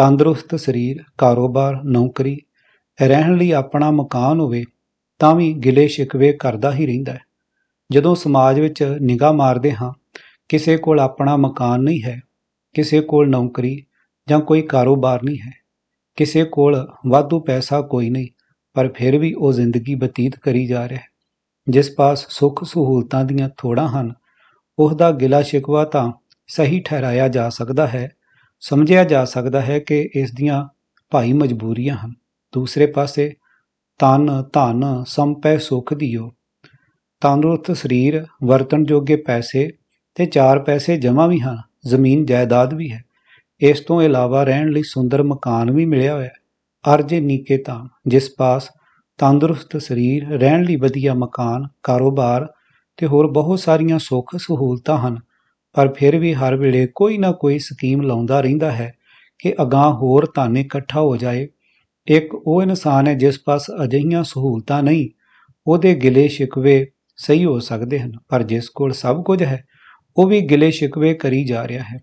ਤੰਦਰੁਸਤ ਸਰੀਰ, ਕਾਰੋਬਾਰ, ਨੌਕਰੀ, ਰਹਿਣ ਲਈ ਆਪਣਾ ਮਕਾਨ ਹੋਵੇ ਤਾਂ ਵੀ ਗਿਲੇ ਸ਼ਿਕਵੇ ਕਰਦਾ ਹੀ ਰਹਿੰਦਾ ਹੈ। ਜਦੋਂ ਸਮਾਜ ਵਿੱਚ ਨਿਗਾਹ ਮਾਰਦੇ ਹਾਂ, ਕਿਸੇ ਕੋਲ ਆਪਣਾ ਮਕਾਨ ਨਹੀਂ ਹੈ, ਕਿਸੇ ਕੋਲ ਨੌਕਰੀ ਜਾਂ ਕੋਈ ਕਾਰੋਬਾਰ ਨਹੀਂ ਹੈ, ਕਿਸੇ ਕੋਲ ਵਾਧੂ ਪੈਸਾ ਕੋਈ ਨਹੀਂ, ਪਰ ਫਿਰ ਵੀ ਉਹ ਜ਼ਿੰਦਗੀ ਬਤੀਤ ਕਰੀ ਜਾ ਰਿਹਾ ਹੈ। ਜਿਸ ਪਾਸ ਸੁੱਖ ਸਹੂਲਤਾਂ ਦੀਆਂ ਥੋੜਾਂ ਹਨ, ਉਹਦਾ ਗਿਲਾ ਸ਼ਿਕਵਾ ਤਾਂ ਸਹੀ ਠਹਿਰਾਇਆ ਜਾ ਸਕਦਾ ਹੈ ਸਮਝਿਆ ਜਾ ਸਕਦਾ ਹੈ ਕਿ ਇਸ ਦੀਆਂ ਭਾਈ ਮਜਬੂਰੀਆਂ ਹਨ। ਦੂਸਰੇ ਪਾਸੇ, ਤਨ, ਧਨ, ਸੰਪੈ, ਸੁਖ ਦਿਓ। ਤੰਦਰੁਸਤ ਸਰੀਰ, ਵਰਤਣ ਜੋਗੇ ਪੈਸੇ ਤੇ ਚਾਰ ਪੈਸੇ ਜਮ੍ਹਾਂ ਵੀ ਹਨ। ਜ਼ਮੀਨ, ਜਾਇਦਾਦ ਵੀ ਹੈ। ਇਸ ਤੋਂ ਇਲਾਵਾ ਰਹਿਣ ਲਈ ਸੁੰਦਰ ਮਕਾਨ ਵੀ ਮਿਲਿਆ ਹੋਇਆ ਹੈ। ਅਰਜੇ ਨੀਕੇ ਤਾਂ ਜਿਸ ਪਾਸ ਤੰਦਰੁਸਤ ਸਰੀਰ, ਰਹਿਣ ਲਈ ਵਧੀਆ ਮਕਾਨ, ਕਾਰੋਬਾਰ ਤੇ ਹੋਰ ਬਹੁਤ ਸਾਰੀਆਂ ਸੁੱਖ ਸਹੂਲਤਾਂ ਹਨ। ਪਰ ਫਿਰ ਵੀ ਹਰ ਵੇਲੇ ਕੋਈ ਨਾ ਕੋਈ ਸਕੀਮ ਲਾਉਂਦਾ ਰਹਿੰਦਾ ਹੈ ਕਿ ਅਗਾਂਹ ਹੋਰ ਧਨ ਇਕੱਠਾ ਹੋ ਜਾਏ। ਇੱਕ ਉਹ ਇਨਸਾਨ ਹੈ ਜਿਸ ਪਾਸ ਅਜਿਹੀਆਂ ਸਹੂਲਤਾਂ ਨਹੀਂ, ਉਹਦੇ ਗਿਲੇ ਸ਼ਿਕਵੇ ਸਹੀ ਹੋ ਸਕਦੇ ਹਨ, ਪਰ ਜਿਸ ਕੋਲ ਸਭ ਕੁਝ ਹੈ, ਉਹ ਵੀ ਗਿਲੇ ਸ਼ਿਕਵੇ ਕਰੀ ਜਾ ਰਿਹਾ ਹੈ।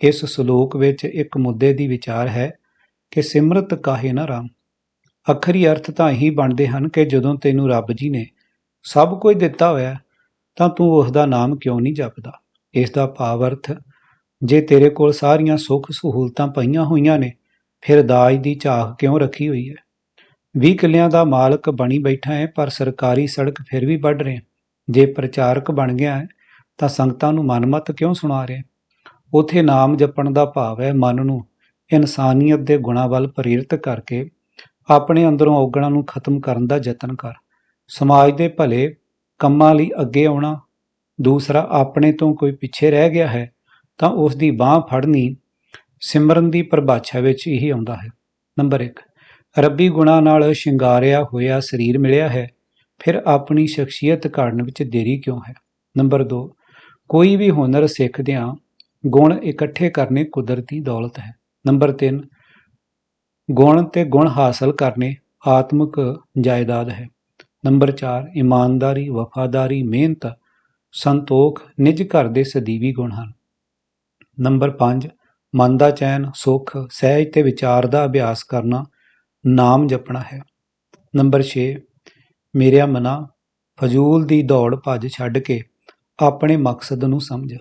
ਇਸ ਸ਼ਲੋਕ ਵਿੱਚ ਇੱਕ ਮੁੱਦੇ ਦੀ ਵਿਚਾਰ ਹੈ ਕਿ ਸਿਮਰਤ ਕਾਹੇ ਨਾ ਰਾਮ। ਅਖਰੀ ਅਰਥ ਤਾਂ ਇਹੀ ਬਣਦੇ ਹਨ ਕਿ ਜਦੋਂ ਤੈਨੂੰ ਰੱਬ ਜੀ ਨੇ ਸਭ ਕੁਝ ਦਿੱਤਾ ਹੋਇਆ, ਤਾਂ ਤੂੰ ਉਸ ਦਾ ਨਾਮ ਕਿਉਂ ਨਹੀਂ ਜਪਦਾ? ਇਸ ਦਾ ਭਾਵ ਅਰਥ ਜੇ ਤੇਰੇ ਕੋਲ ਸਾਰੀਆਂ ਸੁੱਖ ਸਹੂਲਤਾਂ ਪਈਆਂ ਹੋਈਆਂ ਨੇ, ਫਿਰ ਦਾਜ ਦੀ ਝਾਕ ਕਿਉਂ ਰੱਖੀ ਹੋਈ ਹੈ? 20 ਕਿੱਲਿਆਂ ਦਾ ਮਾਲਕ ਬਣੀ ਬੈਠਾ ਹੈ, ਪਰ ਸਰਕਾਰੀ ਸੜਕ ਫਿਰ ਵੀ ਵੱਢ ਰਿਹਾ ਜੇ ਪ੍ਰਚਾਰਕ ਬਣ ਗਿਆ ਹੈ, ਤਾਂ ਸੰਗਤਾਂ ਨੂੰ ਮਨਮਤ ਕਿਉਂ ਸੁਣਾ ਰਿਹਾ ਉਥੇ ਨਾਮ ਜਪਣ ਦਾ ਭਾਵ ਹੈ ਮਨ ਨੂੰ, ਇਨਸਾਨੀਅਤ ਦੇ ਗੁਣਾਂ ਵੱਲ ਪ੍ਰੇਰਿਤ ਕਰਕੇ, ਆਪਣੇ ਅੰਦਰੋਂ ਔਗਣਾਂ ਨੂੰ ਖਤਮ ਕਰਨ ਦਾ ਯਤਨ ਕਰ। ਸਮਾਜ ਦੇ ਭਲੇ ਕੰਮਾਂ ਲਈ ਅੱਗੇ ਆਉਣਾ ਦੂਸਰਾ, ਆਪਣੇ ਤੋਂ ਕੋਈ ਪਿੱਛੇ ਰਹਿ ਗਿਆ ਹੈ, ਤਾਂ ਉਸ ਦੀ ਬਾਹ ਫੜਨੀ ਸਿਮਰਨ ਦੀ ਪਰਿਭਾਸ਼ਾ ਵਿੱਚ ਇਹੀ ਆਉਂਦਾ ਹੈ। ਨੰਬਰ 1 ਰੱਬੀ ਗੁਣਾਂ ਨਾਲ ਸ਼ਿੰਗਾਰਿਆ ਹੋਇਆ ਸਰੀਰ ਮਿਲਿਆ ਹੈ, ਫਿਰ ਆਪਣੀ ਸ਼ਖਸੀਅਤ ਘੜਨ ਵਿੱਚ ਦੇਰੀ ਕਿਉਂ ਹੈ? ਨੰਬਰ 2 ਕੋਈ ਵੀ ਹੁਨਰ ਸਿੱਖਦਿਆਂ ਗੁਣ ਇਕੱਠੇ ਕਰਨੇ ਕੁਦਰਤੀ ਦੌਲਤ ਹੈ। ਨੰਬਰ 3 ਗੁਣ ਤੇ ਗੁਣ ਹਾਸਲ ਕਰਨੇ ਆਤਮਿਕ ਜਾਇਦਾਦ ਹੈ। ਨੰਬਰ 4 ਇਮਾਨਦਾਰੀ, ਵਫਾਦਾਰੀ, ਮਿਹਨਤ ਸੰਤੋਖ ਨਿਜ ਘਰ ਦੇ ਸਦੀਵੀ ਗੁਣ ਹਨ। ਨੰਬਰ 5 ਮਨ ਦਾ ਚੈਨ, ਸੁਖ, ਸਹਿਜ ਤੇ ਵਿਚਾਰ ਦਾ ਅਭਿਆਸ ਕਰਨਾ ਨਾਮ ਜਪਣਾ ਹੈ। ਨੰਬਰ 6 ਮੇਰਿਆ ਮਨਾ, ਫਜ਼ੂਲ ਦੀ ਦੌੜ ਭੱਜ ਛੱਡ ਕੇ ਆਪਣੇ ਮਕਸਦ ਨੂੰ ਸਮਝ।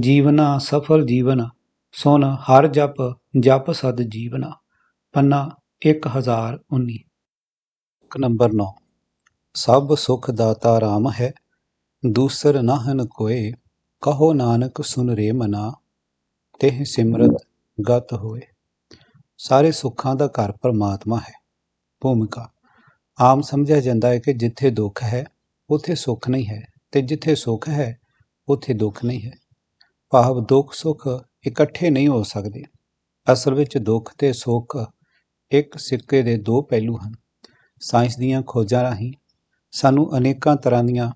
ਜੀਵਨਾ ਸਫਲ ਜੀਵਨ, ਸੁਣ ਹਰ ਜਪ ਜਪ ਸਦ ਜੀਵਨਾ, ਪੰਨਾ 1019 ਨੰਬਰ 9 ਸਭ ਸੁਖ ਦਾਤਾ ਰਾਮ ਹੈ। ਦੂਸਰ ਨਾਹਨ ਕੋਏ, ਕਹੋ ਨਾਨਕ ਸੁਨ ਰੇ ਮਨਾ, ਤਿਹ ਸਿਮਰਤ ਗਤ ਹੋਏ। ਸਾਰੇ ਸੁੱਖਾਂ ਦਾ ਘਰ ਪਰਮਾਤਮਾ ਹੈ, ਭੂਮਿਕਾ। ਆਮ ਸਮਝਿਆ ਜਾਂਦਾ ਹੈ ਕਿ ਜਿੱਥੇ ਦੁੱਖ ਹੈ, ਉੱਥੇ ਸੁੱਖ ਨਹੀਂ ਹੈ ਤੇ ਜਿੱਥੇ ਸੁੱਖ ਹੈ, ਉੱਥੇ ਦੁੱਖ ਨਹੀਂ ਹੈ। ਭਾਵ ਦੁੱਖ ਸੁੱਖ ਇਕੱਠੇ ਨਹੀਂ ਹੋ ਸਕਦੇ। ਅਸਲ ਵਿੱਚ ਦੁੱਖ ਤੇ ਸੁੱਖ ਇੱਕ ਸਿੱਕੇ ਦੇ ਦੋ ਪਹਿਲੂ ਹਨ। ਸਾਇੰਸ ਦੀਆਂ ਖੋਜਾਂ ਰਾਹੀਂ ਸਾਨੂੰ ਅਨੇਕਾਂ ਤਰ੍ਹਾਂ ਦੀਆਂ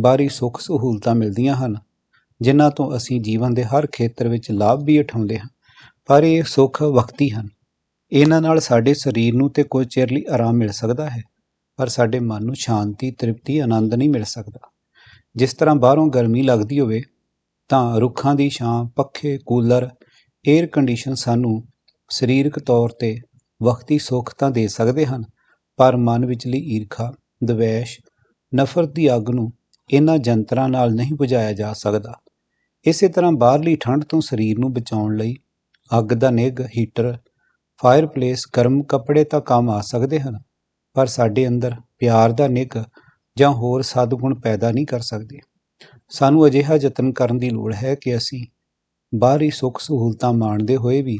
ਬਾਹਰੀ ਸੁੱਖ ਸਹੂਲਤਾਂ ਮਿਲਦੀਆਂ ਹਨ, ਜਿਨ੍ਹਾਂ ਤੋਂ ਅਸੀਂ ਜੀਵਨ ਦੇ ਹਰ ਖੇਤਰ ਵਿੱਚ ਲਾਭ ਵੀ ਉਠਾਉਂਦੇ ਹਾਂ, ਪਰ ਇਹ ਸੁੱਖ ਵਕਤੀ ਹਨ। ਇਹਨਾਂ ਨਾਲ ਸਾਡੇ ਸਰੀਰ ਨੂੰ ਤੇ ਕੁਝ ਚਿਰ ਲਈ ਆਰਾਮ ਮਿਲ ਸਕਦਾ ਹੈ, ਪਰ ਸਾਡੇ ਮਨ ਨੂੰ ਸ਼ਾਂਤੀ, ਤ੍ਰਿਪਤੀ, ਆਨੰਦ ਨਹੀਂ ਮਿਲ ਸਕਦਾ। ਜਿਸ ਤਰ੍ਹਾਂ ਬਾਹਰੋਂ ਗਰਮੀ ਲੱਗਦੀ ਹੋਵੇ, ਤਾਂ ਰੁੱਖਾਂ ਦੀ ਛਾਂ, ਪੱਖੇ, ਕੂਲਰ 에ਅਰ ਕੰਡੀਸ਼ਨ ਸਾਨੂੰ ਸਰੀਰਕ ਤੌਰ ਤੇ ਵਕਤੀ ਸੁੱਖ ਤਾਂ ਦੇ ਸਕਦੇ ਹਨ, ਪਰ ਮਨ ਵਿਚਲੀ ਈਰਖਾ, ਦਵੇਸ਼, ਨਫ਼ਰਤ ਦੀ ਅੱਗ ਨੂੰ ਇਹਨਾਂ ਜੰਤਰਾਂ ਨਾਲ ਨਹੀਂ ਬੁਝਾਇਆ ਜਾ ਸਕਦਾ। ਇਸੇ ਤਰ੍ਹਾਂ ਬਾਹਰਲੀ ਠੰਡ ਤੋਂ ਸਰੀਰ ਨੂੰ ਬਚਾਉਣ ਲਈ ਅੱਗ ਦਾ ਨਿੱਘ, ਹੀਟਰ ਫਾਇਰਪਲੇਸ ਗਰਮ ਕੱਪੜੇ ਤਾਂ ਕੰਮ ਆ ਸਕਦੇ ਹਨ, ਪਰ ਸਾਡੇ ਅੰਦਰ ਪਿਆਰ ਦਾ ਨਿੱਘ ਜਾਂ ਹੋਰ ਸਦਗੁਣ ਪੈਦਾ ਨਹੀਂ ਕਰ ਸਕਦੇ। ਸਾਨੂੰ ਅਜਿਹਾ ਯਤਨ ਕਰਨ ਦੀ ਲੋੜ ਹੈ ਕਿ ਅਸੀਂ ਬਾਹਰੀ ਸੁੱਖ ਸਹੂਲਤਾਂ ਮਾਣਦੇ ਹੋਏ ਵੀ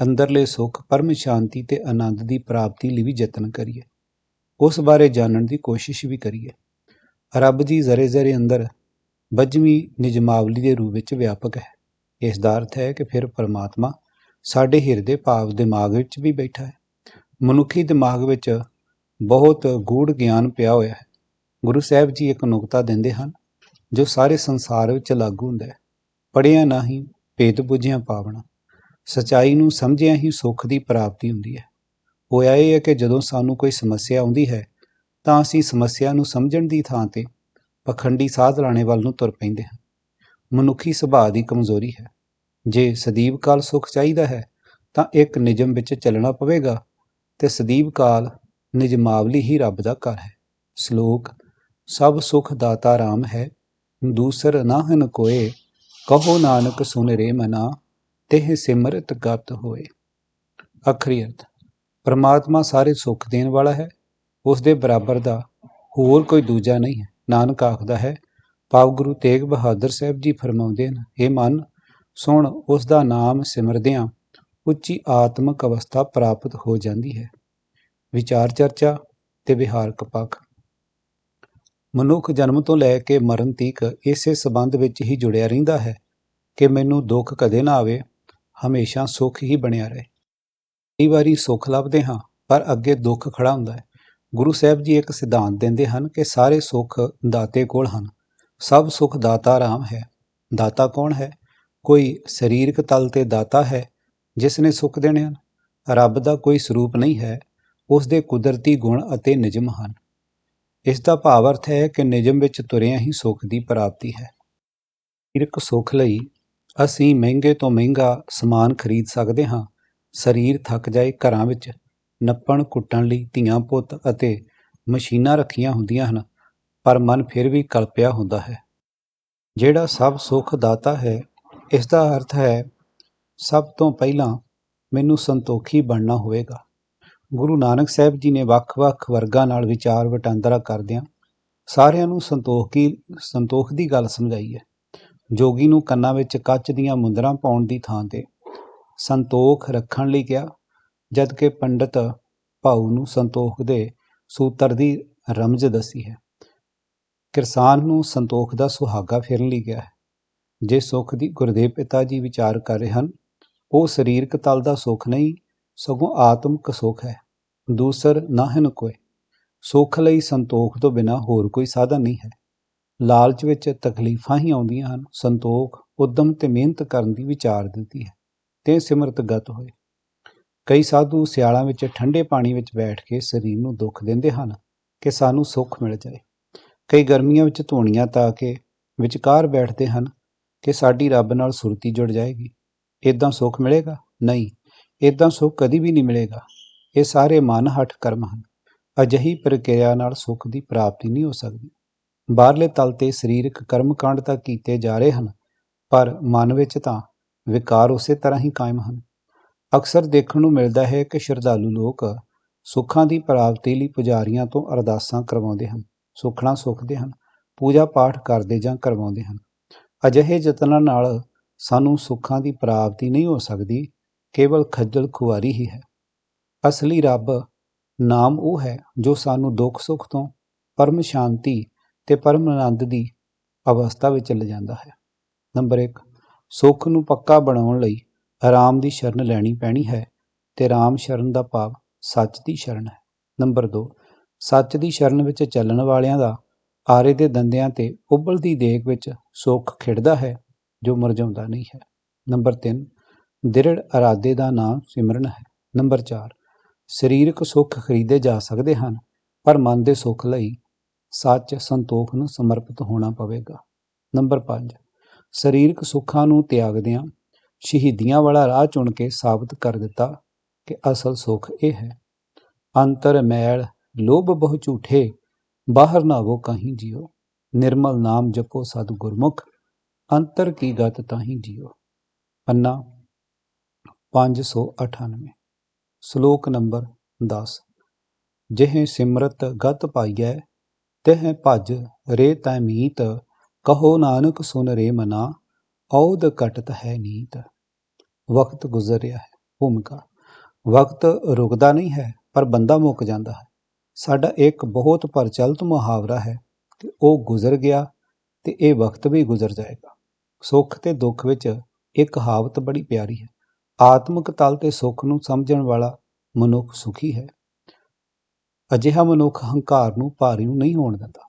ਅੰਦਰਲੇ ਸੁੱਖ, ਪਰਮ ਸ਼ਾਂਤੀ ਤੇ ਆਨੰਦ ਦੀ ਪ੍ਰਾਪਤੀ ਲਈ ਵੀ ਯਤਨ ਕਰੀਏ। ਉਸ ਬਾਰੇ ਜਾਣਨ ਦੀ ਕੋਸ਼ਿਸ਼ ਵੀ ਕਰੀਏ। ਰੱਬ ਜੀ ਜ਼ਰੇ ਜ਼ਰੇ ਅੰਦਰ ਬੱਜਵੀਂ ਨਿਜਮਾਵਲੀ ਦੇ ਰੂਪ ਵਿੱਚ ਵਿਆਪਕ ਹੈ। ਇਸ ਦਾ ਅਰਥ ਹੈ ਕਿ ਫਿਰ ਪਰਮਾਤਮਾ ਸਾਡੇ ਹਿਰਦੇ ਭਾਵ ਦਿਮਾਗ ਵਿੱਚ ਵੀ ਬੈਠਾ ਹੈ। ਮਨੁੱਖੀ ਦਿਮਾਗ ਵਿੱਚ ਬਹੁਤ ਗੂੜ ਗਿਆਨ ਪਿਆ ਹੋਇਆ ਹੈ। ਗੁਰੂ ਸਾਹਿਬ ਜੀ ਇੱਕ ਨੁਕਤਾ ਦਿੰਦੇ ਹਨ, ਜੋ ਸਾਰੇ ਸੰਸਾਰ ਵਿੱਚ ਲਾਗੂ ਹੁੰਦਾ ਹੈ। ਪੜਿਆ ਹੀ ਭੇਦ ਬੁਝਿਆ ਪਾਵਣਾ, ਸਚਾਈ ਨੂੰ ਸਮਝਿਆ ਹੀ ਸੁੱਖ ਦੀ ਪ੍ਰਾਪਤੀ ਹੁੰਦੀ ਹੈ। ਹੋਇਆ ਇਹ ਹੈ ਕਿ ਜਦੋਂ ਸਾਨੂੰ ਕੋਈ ਸਮੱਸਿਆ ਆਉਂਦੀ ਹੈ ਤਾਂ ਅਸੀਂ ਸਮੱਸਿਆ ਨੂੰ ਸਮਝਣ ਦੀ ਥਾਂ ਤੇ ਪਖੰਡੀ ਸਾਧ ਲਾਣੇ ਵੱਲ ਨੂੰ ਤੁਰ ਪੈਂਦੇ ਹਾਂ। ਮਨੁੱਖੀ ਸੁਭਾਅ ਦੀ ਕਮਜ਼ੋਰੀ ਹੈ। ਜੇ ਸਦੀਵ ਕਾਲ ਸੁੱਖ ਚਾਹੀਦਾ ਹੈ, ਤਾਂ ਇੱਕ ਨਿਯਮ ਵਿੱਚ ਚੱਲਣਾ ਪਵੇਗਾ ਤੇ ਸਦੀਵ ਕਾਲ ਨਿਜਮਾਵਲੀ ਹੀ ਰੱਬ ਦਾ ਘਰ ਹੈ। ਸ਼ਲੋਕ, ਸਭ ਸੁਖ ਦਾਤਾ ਰਾਮ ਹੈ, ਦੂਸਰ ਨਾਹਨ ਕੋਏ, ਕਹੋ ਨਾਨਕ ਸੁਨ ਰੇ ਮਨਾ, ਤਿਹ ਸਿਮਰਤ ਗਤ ਹੋਏ। ਅਖਰੀ ਅਰਥ, ਪਰਮਾਤਮਾ ਸਾਰੇ ਸੁੱਖ ਦੇਣ ਵਾਲਾ ਹੈ ਉਸ ਦੇ ਬਰਾਬਰ ਦਾ ਹੋਰ ਕੋਈ ਦੂਜਾ ਨਹੀਂ ਹੈ। ਨਾਨਕ ਆਖਦਾ ਹੈ, ਭਾਵ ਗੁਰੂ ਤੇਗ ਬਹਾਦਰ ਸਾਹਿਬ ਜੀ ਫਰਮਾਉਂਦੇ ਹਨ ਇਹ ਮਨ, ਸੁਣ ਉਸ ਦਾ ਨਾਮ ਸਿਮਰਦਿਆਂ ਉੱਚੀ ਆਤਮਿਕ ਅਵਸਥਾ ਪ੍ਰਾਪਤ ਹੋ ਜਾਂਦੀ ਹੈ। ਵਿਚਾਰ ਚਰਚਾ ਤੇ ਵਿਹਾਰਕ ਪੱਖ ਮਨੁੱਖ ਜਨਮ ਤੋਂ ਲੈ ਕੇ ਮਰਨ ਤੀਕ ਇਸੇ ਸਬੰਧ ਵਿੱਚ ਹੀ ਜੁੜਿਆ ਰਹਿੰਦਾ ਹੈ ਕਿ ਮੈਨੂੰ ਦੁੱਖ ਕਦੇ ਨਾ ਆਵੇ, ਹਮੇਸ਼ਾ ਸੁੱਖ ਹੀ ਬਣਿਆ ਰਹੇ। ਕਈ ਵਾਰੀ ਸੁੱਖ ਲੱਭਦੇ ਹਾਂ, ਪਰ ਅੱਗੇ ਦੁੱਖ ਖੜਾ ਹੁੰਦਾ ਹੈ। ਗੁਰੂ ਸਾਹਿਬ ਜੀ ਇੱਕ ਸਿਧਾਂਤ ਦਿੰਦੇ ਹਨ ਕਿ ਸਾਰੇ ਸੁੱਖ ਦਾਤੇ ਕੋਲ ਹਨ। ਸਭ ਸੁੱਖ ਦਾਤਾ ਰਾਮ ਹੈ। ਦਾਤਾ ਕੌਣ ਹੈ? ਕੋਈ ਸਰੀਰਕ ਤਲ ਤੇ ਦਾਤਾ ਹੈ, ਜਿਸ ਨੇ ਸੁੱਖ ਦੇਣੇ ਹਨ। ਰੱਬ ਦਾ ਕੋਈ ਸਰੂਪ ਨਹੀਂ ਹੈ, ਉਸ ਦੇ ਕੁਦਰਤੀ ਗੁਣ ਅਤੇ ਨਿਯਮ ਹਨ। ਇਸ ਦਾ ਭਾਵ ਅਰਥ ਹੈ ਕਿ ਨਿਯਮ ਵਿੱਚ ਤੁਰਿਆ ਹੀ ਸੁੱਖ ਦੀ ਪ੍ਰਾਪਤੀ ਹੈ। ਸਰੀਰਕ ਸੁੱਖ ਲਈ ਅਸੀਂ ਮਹਿੰਗੇ ਤੋਂ ਮਹਿੰਗਾ ਸਮਾਨ ਖਰੀਦ ਸਕਦੇ ਹਾਂ। ਸਰੀਰ ਥੱਕ ਜਾਏ ਘਰਾਂ ਵਿੱਚ ਨੱਪਣ, ਕੁੱਟਣ ਲਈ ਧੀਆਂ, ਪੁੱਤ ਅਤੇ ਮਸ਼ੀਨਾਂ ਰੱਖੀਆਂ ਹੁੰਦੀਆਂ ਹਨ, ਪਰ ਮਨ ਫਿਰ ਵੀ ਕਲਪਿਆ ਹੁੰਦਾ ਹੈ। ਜਿਹੜਾ ਸਭ ਸੁੱਖ ਦਾਤਾ ਹੈ ਇਸ ਦਾ ਅਰਥ ਹੈ, ਸਭ ਤੋਂ ਪਹਿਲਾਂ ਮੈਨੂੰ ਸੰਤੋਖੀ ਬਣਨਾ ਹੋਵੇਗਾ। ਗੁਰੂ ਨਾਨਕ ਸਾਹਿਬ ਜੀ ਨੇ ਵੱਖ-ਵੱਖ ਵਰਗਾਂ ਨਾਲ ਵਿਚਾਰ ਵਟਾਂਦਰਾ ਕਰਦਿਆਂ ਸਾਰਿਆਂ ਨੂੰ ਸੰਤੋਖੀ, ਸੰਤੋਖ ਦੀ ਗੱਲ ਸਮਝਾਈ ਹੈ। ਜੋਗੀ ਨੂੰ ਕੰਨਾਂ ਵਿੱਚ ਕੱਚ ਦੀਆਂ ਮੁੰਦਰਾਂ ਪਾਉਣ ਦੀ ਥਾਂ ਤੇ ਸੰਤੋਖ ਰੱਖਣ ਲਈ ਕਿਹਾ ਜਦ ਕਿ ਪੰਡਤ ਭਾਉ ਨੂੰ ਸੰਤੋਖ ਦੇ ਸੂਤਰ ਦੀ ਰਮਜ ਦੱਸੀ ਹੈ। ਕਿਰਸਾਨ ਨੂੰ ਸੰਤੋਖ ਦਾ ਸੁਹਾਗਾ ਫਿਰਨ ਲਈ ਗਿਆ ਹੈ। ਜੇ ਸੁੱਖ ਦੀ ਗੁਰਦੇਵ ਪਿਤਾ ਜੀ ਵਿਚਾਰ ਕਰ ਰਹੇ ਹਨ, ਉਹ ਸਰੀਰਕ ਤਲ ਦਾ ਸੁੱਖ ਨਹੀਂ, ਸਗੋਂ ਆਤਮਿਕ ਸੁੱਖ ਹੈ। ਦੂਸਰ ਨਾਹਨ ਕੋਏ ਸੁੱਖ ਲਈ ਸੰਤੋਖ ਤੋਂ ਬਿਨਾ ਹੋਰ ਕੋਈ ਸਾਧਨ ਨਹੀਂ ਹੈ। ਲਾਲਚ ਵਿੱਚ ਤਕਲੀਫਾਂ ਹੀ ਆਉਂਦੀਆਂ ਹਨ। ਸੰਤੋਖ ਉਦਮ ਤੇ ਮਿਹਨਤ ਕਰਨ ਦੀ ਵਿਚਾਰ ਦਿੱਤੀ ਹੈ। ਤੇ ਸਿਮਰਤ ਗਤ ਹੋਏ। ਕਈ ਸਾਧੂ ਸਿਆਲਾਂ ਵਿੱਚ ਠੰਡੇ ਪਾਣੀ ਵਿੱਚ ਬੈਠ ਕੇ ਸਰੀਰ ਨੂੰ ਦੁੱਖ ਦਿੰਦੇ ਹਨ ਕਿ ਸਾਨੂੰ ਸੁੱਖ ਮਿਲ ਜਾਏ। ਕਈ ਗਰਮੀਆਂ ਵਿੱਚ ਧੂਣੀਆਂ ਤਾ ਕੇ ਵਿਚਕਾਰ ਬੈਠਦੇ ਹਨ ਕਿ ਸਾਡੀ ਰੱਬ ਨਾਲ ਸੁਰਤੀ ਜੁੜ ਜਾਏਗੀ। ਇਦਾਂ ਸੁੱਖ ਮਿਲੇਗਾ? ਨਹੀਂ। ਇਦਾਂ ਸੁੱਖ ਕਦੀ ਵੀ ਨਹੀਂ ਮਿਲੇਗਾ। ਇਹ ਸਾਰੇ ਮਨ ਹੱਠ ਕਰਮ ਹਨ। ਅਜਿਹੀ ਪ੍ਰਕਿਰਿਆ ਨਾਲ ਸੁੱਖ ਦੀ ਪ੍ਰਾਪਤੀ ਨਹੀਂ ਹੋ ਸਕਦੀ। ਬਾਹਰਲੇ ਤਲ ਤੇ ਸਰੀਰਕ ਕਰਮ ਕਾਂਡ ਤਾਂ ਕੀਤੇ ਜਾ ਰਹੇ ਹਨ, ਪਰ ਮਨ ਵਿੱਚ ਤਾਂ ਵਿਕਾਰ ਉਸੇ ਤਰ੍ਹਾਂ ਹੀ ਕਾਇਮ ਹਨ। ਅਕਸਰ ਦੇਖਣ ਨੂੰ ਮਿਲਦਾ ਹੈ ਕਿ ਸ਼ਰਧਾਲੂ ਲੋਕ ਸੁੱਖਾਂ ਦੀ ਪ੍ਰਾਪਤੀ ਲਈ ਪੁਜਾਰੀਆਂ ਤੋਂ ਅਰਦਾਸਾਂ ਕਰਵਾਉਂਦੇ ਹਨ, ਸੁਖਣਾ ਸੁਖਦੇ ਹਨ, ਪੂਜਾ ਪਾਠ ਕਰਦੇ ਜਾਂ ਕਰਵਾਉਂਦੇ ਹਨ। ਅਜਿਹੇ ਯਤਨਾਂ ਨਾਲ ਸਾਨੂੰ ਸੁੱਖਾਂ ਦੀ ਪ੍ਰਾਪਤੀ ਨਹੀਂ ਹੋ ਸਕਦੀ, ਕੇਵਲ ਖੱਜਲ ਖੁਆਰੀ ਹੀ ਹੈ। ਅਸਲੀ ਰੱਬ ਨਾਮ ਉਹ ਹੈ ਜੋ ਸਾਨੂੰ ਦੁੱਖ ਸੁੱਖ ਤੋਂ ਪਰਮ ਸ਼ਾਂਤੀ ਤੇ ਪਰਮ ਆਨੰਦ ਦੀ ਅਵਸਥਾ ਵਿੱਚ ਲੈ ਜਾਂਦਾ ਹੈ। ਨੰਬਰ 1 ਸੁੱਖ ਨੂੰ ਪੱਕਾ ਬਣਾਉਣ ਲਈ ਆਰਾਮ ਦੀ ਸ਼ਰਨ ਲੈਣੀ ਪੈਣੀ ਹੈ ਤੇ ਰਾਮ ਸ਼ਰਨ ਦਾ ਭਾਵ ਸੱਚ ਦੀ ਸ਼ਰਨ ਹੈ। ਨੰਬਰ 2 ਸੱਚ ਦੀ ਸ਼ਰਨ ਵਿੱਚ ਚੱਲਣ ਵਾਲਿਆਂ ਦਾ ਆਰੇ ਦੇ ਦੰਦਿਆਂ ਤੇ ਉਬਲਦੀ ਦੇਖ ਵਿੱਚ ਸੁੱਖ ਖਿੜਦਾ ਹੈ ਜੋ ਮਰਜਾਉਂਦਾ ਨਹੀਂ ਹੈ। ਨੰਬਰ 3 ਦ੍ਰਿੜ ਅਰਾਦੇ ਦਾ ਨਾਮ ਸਿਮਰਨ ਹੈ। ਨੰਬਰ 4 ਸਰੀਰਕ ਸੁੱਖ ਖਰੀਦੇ ਜਾ ਸਕਦੇ ਹਨ, ਪਰ ਮਨ ਦੇ ਸੁੱਖ ਲਈ ਸੱਚ ਸੰਤੋਖ ਨੂੰ ਸਮਰਪਿਤ ਹੋਣਾ ਪਵੇਗਾ। ਨੰਬਰ 5 ਸਰੀਰਕ ਸੁੱਖਾਂ ਨੂੰ ਤਿਆਗਦਿਆਂ ਸ਼ਹੀਦੀਆਂ ਵਾਲਾ ਰਾਹ ਚੁਣ ਕੇ ਸਾਬਤ ਕਰ ਦਿੱਤਾ ਕਿ ਅਸਲ ਸੁੱਖ ਇਹ ਹੈ। ਅੰਤਰ ਮੈਲ, ਲੋਭ ਬਹੁ ਝੂਠੇ, ਬਾਹਰ ਨਾ ਵੋ ਕਹੀਂ ਜਿਓ। ਨਿਰਮਲ ਨਾਮ ਜਪੋ ਸਤ ਗੁਰਮੁਖ, ਅੰਤਰ ਕੀ ਗਤ ਤਾਹੀਂ ਜਿਓ। ਪੰਨਾ 598 ਸ਼ਲੋਕ ਨੰਬਰ 10 ਜਿਹੇ ਸਿਮਰਤ ਗਤ ਪਾਈਐ, ਤਹਿ ਭਜ ਰੇ ਤੈ ਮੀਤ, ਕਹੋ ਨਾਨਕ ਸੁਨ ਰੇ ਮਨਾ। ਔਦ ਕਟਤ ਹੈ ਨੀਤ। ਵਕਤ ਗੁਜ਼ਰ ਰਿਹਾ ਹੈ ਭੂਮਿਕਾ। ਵਕਤ ਰੁਕਦਾ ਨਹੀਂ ਹੈ, ਪਰ ਬੰਦਾ ਮੁੱਕ ਜਾਂਦਾ ਹੈ। ਸਾਡਾ ਇੱਕ ਬਹੁਤ ਪ੍ਰਚਲਿਤ ਮੁਹਾਵਰਾ ਹੈ ਕਿ ਉਹ ਗੁਜ਼ਰ ਗਿਆ ਤੇ ਇਹ ਵਕਤ ਵੀ ਗੁਜ਼ਰ ਜਾਏਗਾ। ਸੁੱਖ ਤੇ ਦੁੱਖ ਵਿੱਚ ਇੱਕ ਕਹਾਵਤ ਬੜੀ ਪਿਆਰੀ ਹੈ। ਆਤਮਿਕ ਤਲ ਤੇ ਸੁੱਖ ਨੂੰ ਸਮਝਣ ਵਾਲਾ ਮਨੁੱਖ ਸੁਖੀ ਹੈ। ਅਜਿਹਾ ਮਨੁੱਖ ਹੰਕਾਰ ਨੂੰ ਭਾਰੀ ਨੂੰ ਨਹੀਂ ਹੋਣ ਦਿੰਦਾ।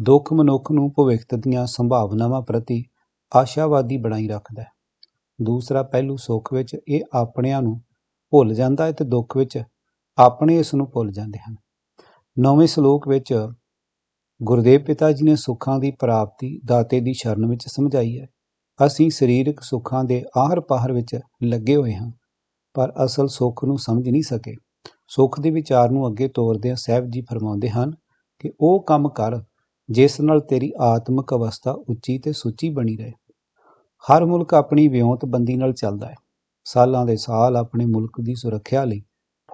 ਦੁੱਖ ਮਨੁੱਖ ਨੂੰ ਭਵਿੱਖ ਦੀਆਂ ਸੰਭਾਵਨਾਵਾਂ ਪ੍ਰਤੀ ਆਸ਼ਾਵਾਦੀ ਬਣਾਈ ਰੱਖਦਾ ਹੈ। ਦੂਸਰਾ ਪਹਿਲੂ ਸੁੱਖ ਵਿੱਚ ਇਹ ਆਪਣਿਆਂ ਨੂੰ ਭੁੱਲ ਜਾਂਦਾ ਹੈ ਤੇ ਦੁੱਖ ਵਿੱਚ ਆਪਣੇ ਇਸ ਨੂੰ ਭੁੱਲ ਜਾਂਦੇ ਹਨ। ਨੌਵੇਂ ਸ਼ਲੋਕ ਵਿੱਚ ਗੁਰਦੇਵ ਪਿਤਾ ਜੀ ਨੇ ਸੁੱਖਾਂ ਦੀ ਪ੍ਰਾਪਤੀ ਦਾਤੇ ਦੀ ਸ਼ਰਨ ਵਿੱਚ ਸਮਝਾਈ ਹੈ। ਅਸੀਂ ਸਰੀਰਕ ਸੁੱਖਾਂ ਦੇ ਆਹਰ ਪਾਹਰ ਵਿੱਚ ਲੱਗੇ ਹੋਏ ਹਾਂ, ਪਰ ਅਸਲ ਸੁੱਖ ਨੂੰ ਸਮਝ ਨਹੀਂ ਸਕੇ। ਸੁੱਖ ਦੇ ਵਿਚਾਰ ਨੂੰ ਅੱਗੇ ਤੋਰਦਿਆਂ ਸਾਹਿਬ ਜੀ ਫਰਮਾਉਂਦੇ ਹਨ ਕਿ ਉਹ ਕੰਮ ਕਰ ਜਿਸ ਨਾਲ ਤੇਰੀ ਆਤਮਿਕ ਅਵਸਥਾ ਉੱਚੀ ਤੇ ਸੁੱਚੀ ਬਣੀ ਰਹੇ। ਹਰ ਮੁਲਕ ਆਪਣੀ ਵਿਉਂਤਬੰਦੀ ਨਾਲ ਚੱਲਦਾ ਹੈ। ਸਾਲਾਂ ਦੇ ਸਾਲ ਆਪਣੇ ਮੁਲਕ ਦੀ ਸੁਰੱਖਿਆ ਲਈ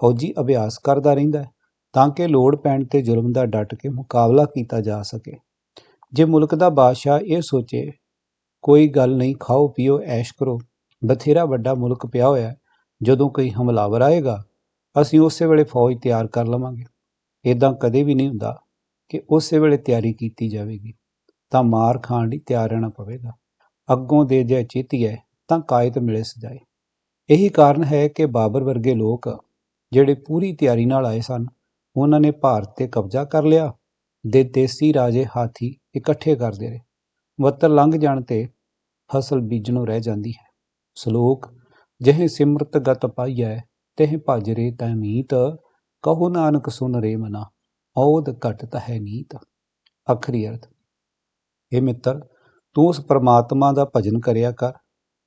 ਫੌਜੀ ਅਭਿਆਸ ਕਰਦਾ ਰਹਿੰਦਾ ਹੈ ਤਾਂ ਕਿ ਲੋੜ ਪੈਣ ਤੇ ਜ਼ੁਲਮ ਦਾ ਡਟ ਕੇ ਮੁਕਾਬਲਾ ਕੀਤਾ ਜਾ ਸਕੇ। ਜੇ ਮੁਲਕ ਦਾ ਬਾਦਸ਼ਾਹ ਇਹ ਸੋਚੇ, ਕੋਈ ਗੱਲ ਨਹੀਂ, ਖਾਓ, ਪੀਓ, ਐਸ਼ ਕਰੋ। ਬਥੇਰਾ ਵੱਡਾ ਮੁਲਕ ਪਿਆ ਹੋਇਆ ਜਦੋਂ ਕੋਈ ਹਮਲਾਵਰ ਆਏਗਾ, ਅਸੀਂ ਉਸੇ ਵੇਲੇ ਫੌਜ ਤਿਆਰ ਕਰ ਲਵਾਂਗੇ। ਇਦਾਂ ਕਦੇ ਵੀ ਨਹੀਂ ਹੁੰਦਾ ਕਿ ਉਸੇ ਵੇਲੇ ਤਿਆਰੀ ਕੀਤੀ ਜਾਵੇਗੀ। ਤਾਂ ਮਾਰ ਖਾਣ ਲਈ ਤਿਆਰ ਰਹਿਣਾ ਪਵੇਗਾ। ਅੱਗੋਂ ਦੇ ਜੇ ਚੇਤੀਏ ਤਾਂ ਕਾਇਤ ਮਿਲੇ ਸਜਾਏ। ਇਹੀ ਕਾਰਨ ਹੈ ਕਿ ਬਾਬਰ ਵਰਗੇ ਲੋਕ ਜਿਹੜੇ ਪੂਰੀ ਤਿਆਰੀ ਨਾਲ ਆਏ ਸਨ, ਉਹਨਾਂ ਨੇ ਭਾਰਤ ਤੇ ਕਬਜ਼ਾ ਕਰ ਲਿਆ ਦੇ ਦੇਸੀ ਰਾਜੇ ਹਾਥੀ ਇਕੱਠੇ ਕਰਦੇ ਰਹੇ। ਵੱਤਰ ਲੰਘ ਜਾਣ ਤੇ ਫਸਲ ਬੀਜਣੋਂ ਰਹਿ ਜਾਂਦੀ ਹੈ। ਸ਼ਲੋਕ, ਜਿਹੇ ਸਿਮਰਤ ਗਤ ਪਾਈਐ, ਤਹਿ ਭਜਰੇ ਤੈ ਮੀਤ, ਕਹੋ ਨਾਨਕ ਸੁਨ ਰੇ ਮਨਾ ਔਦ ਘਟਤ ਹੈ ਨੀਤ। ਅਖਰੀ ਅਰਥ। ਇਹ ਮਿੱਤਰ ਤੂੰ ਉਸ ਪਰਮਾਤਮਾ ਦਾ ਭਜਨ ਕਰਿਆ ਕਰ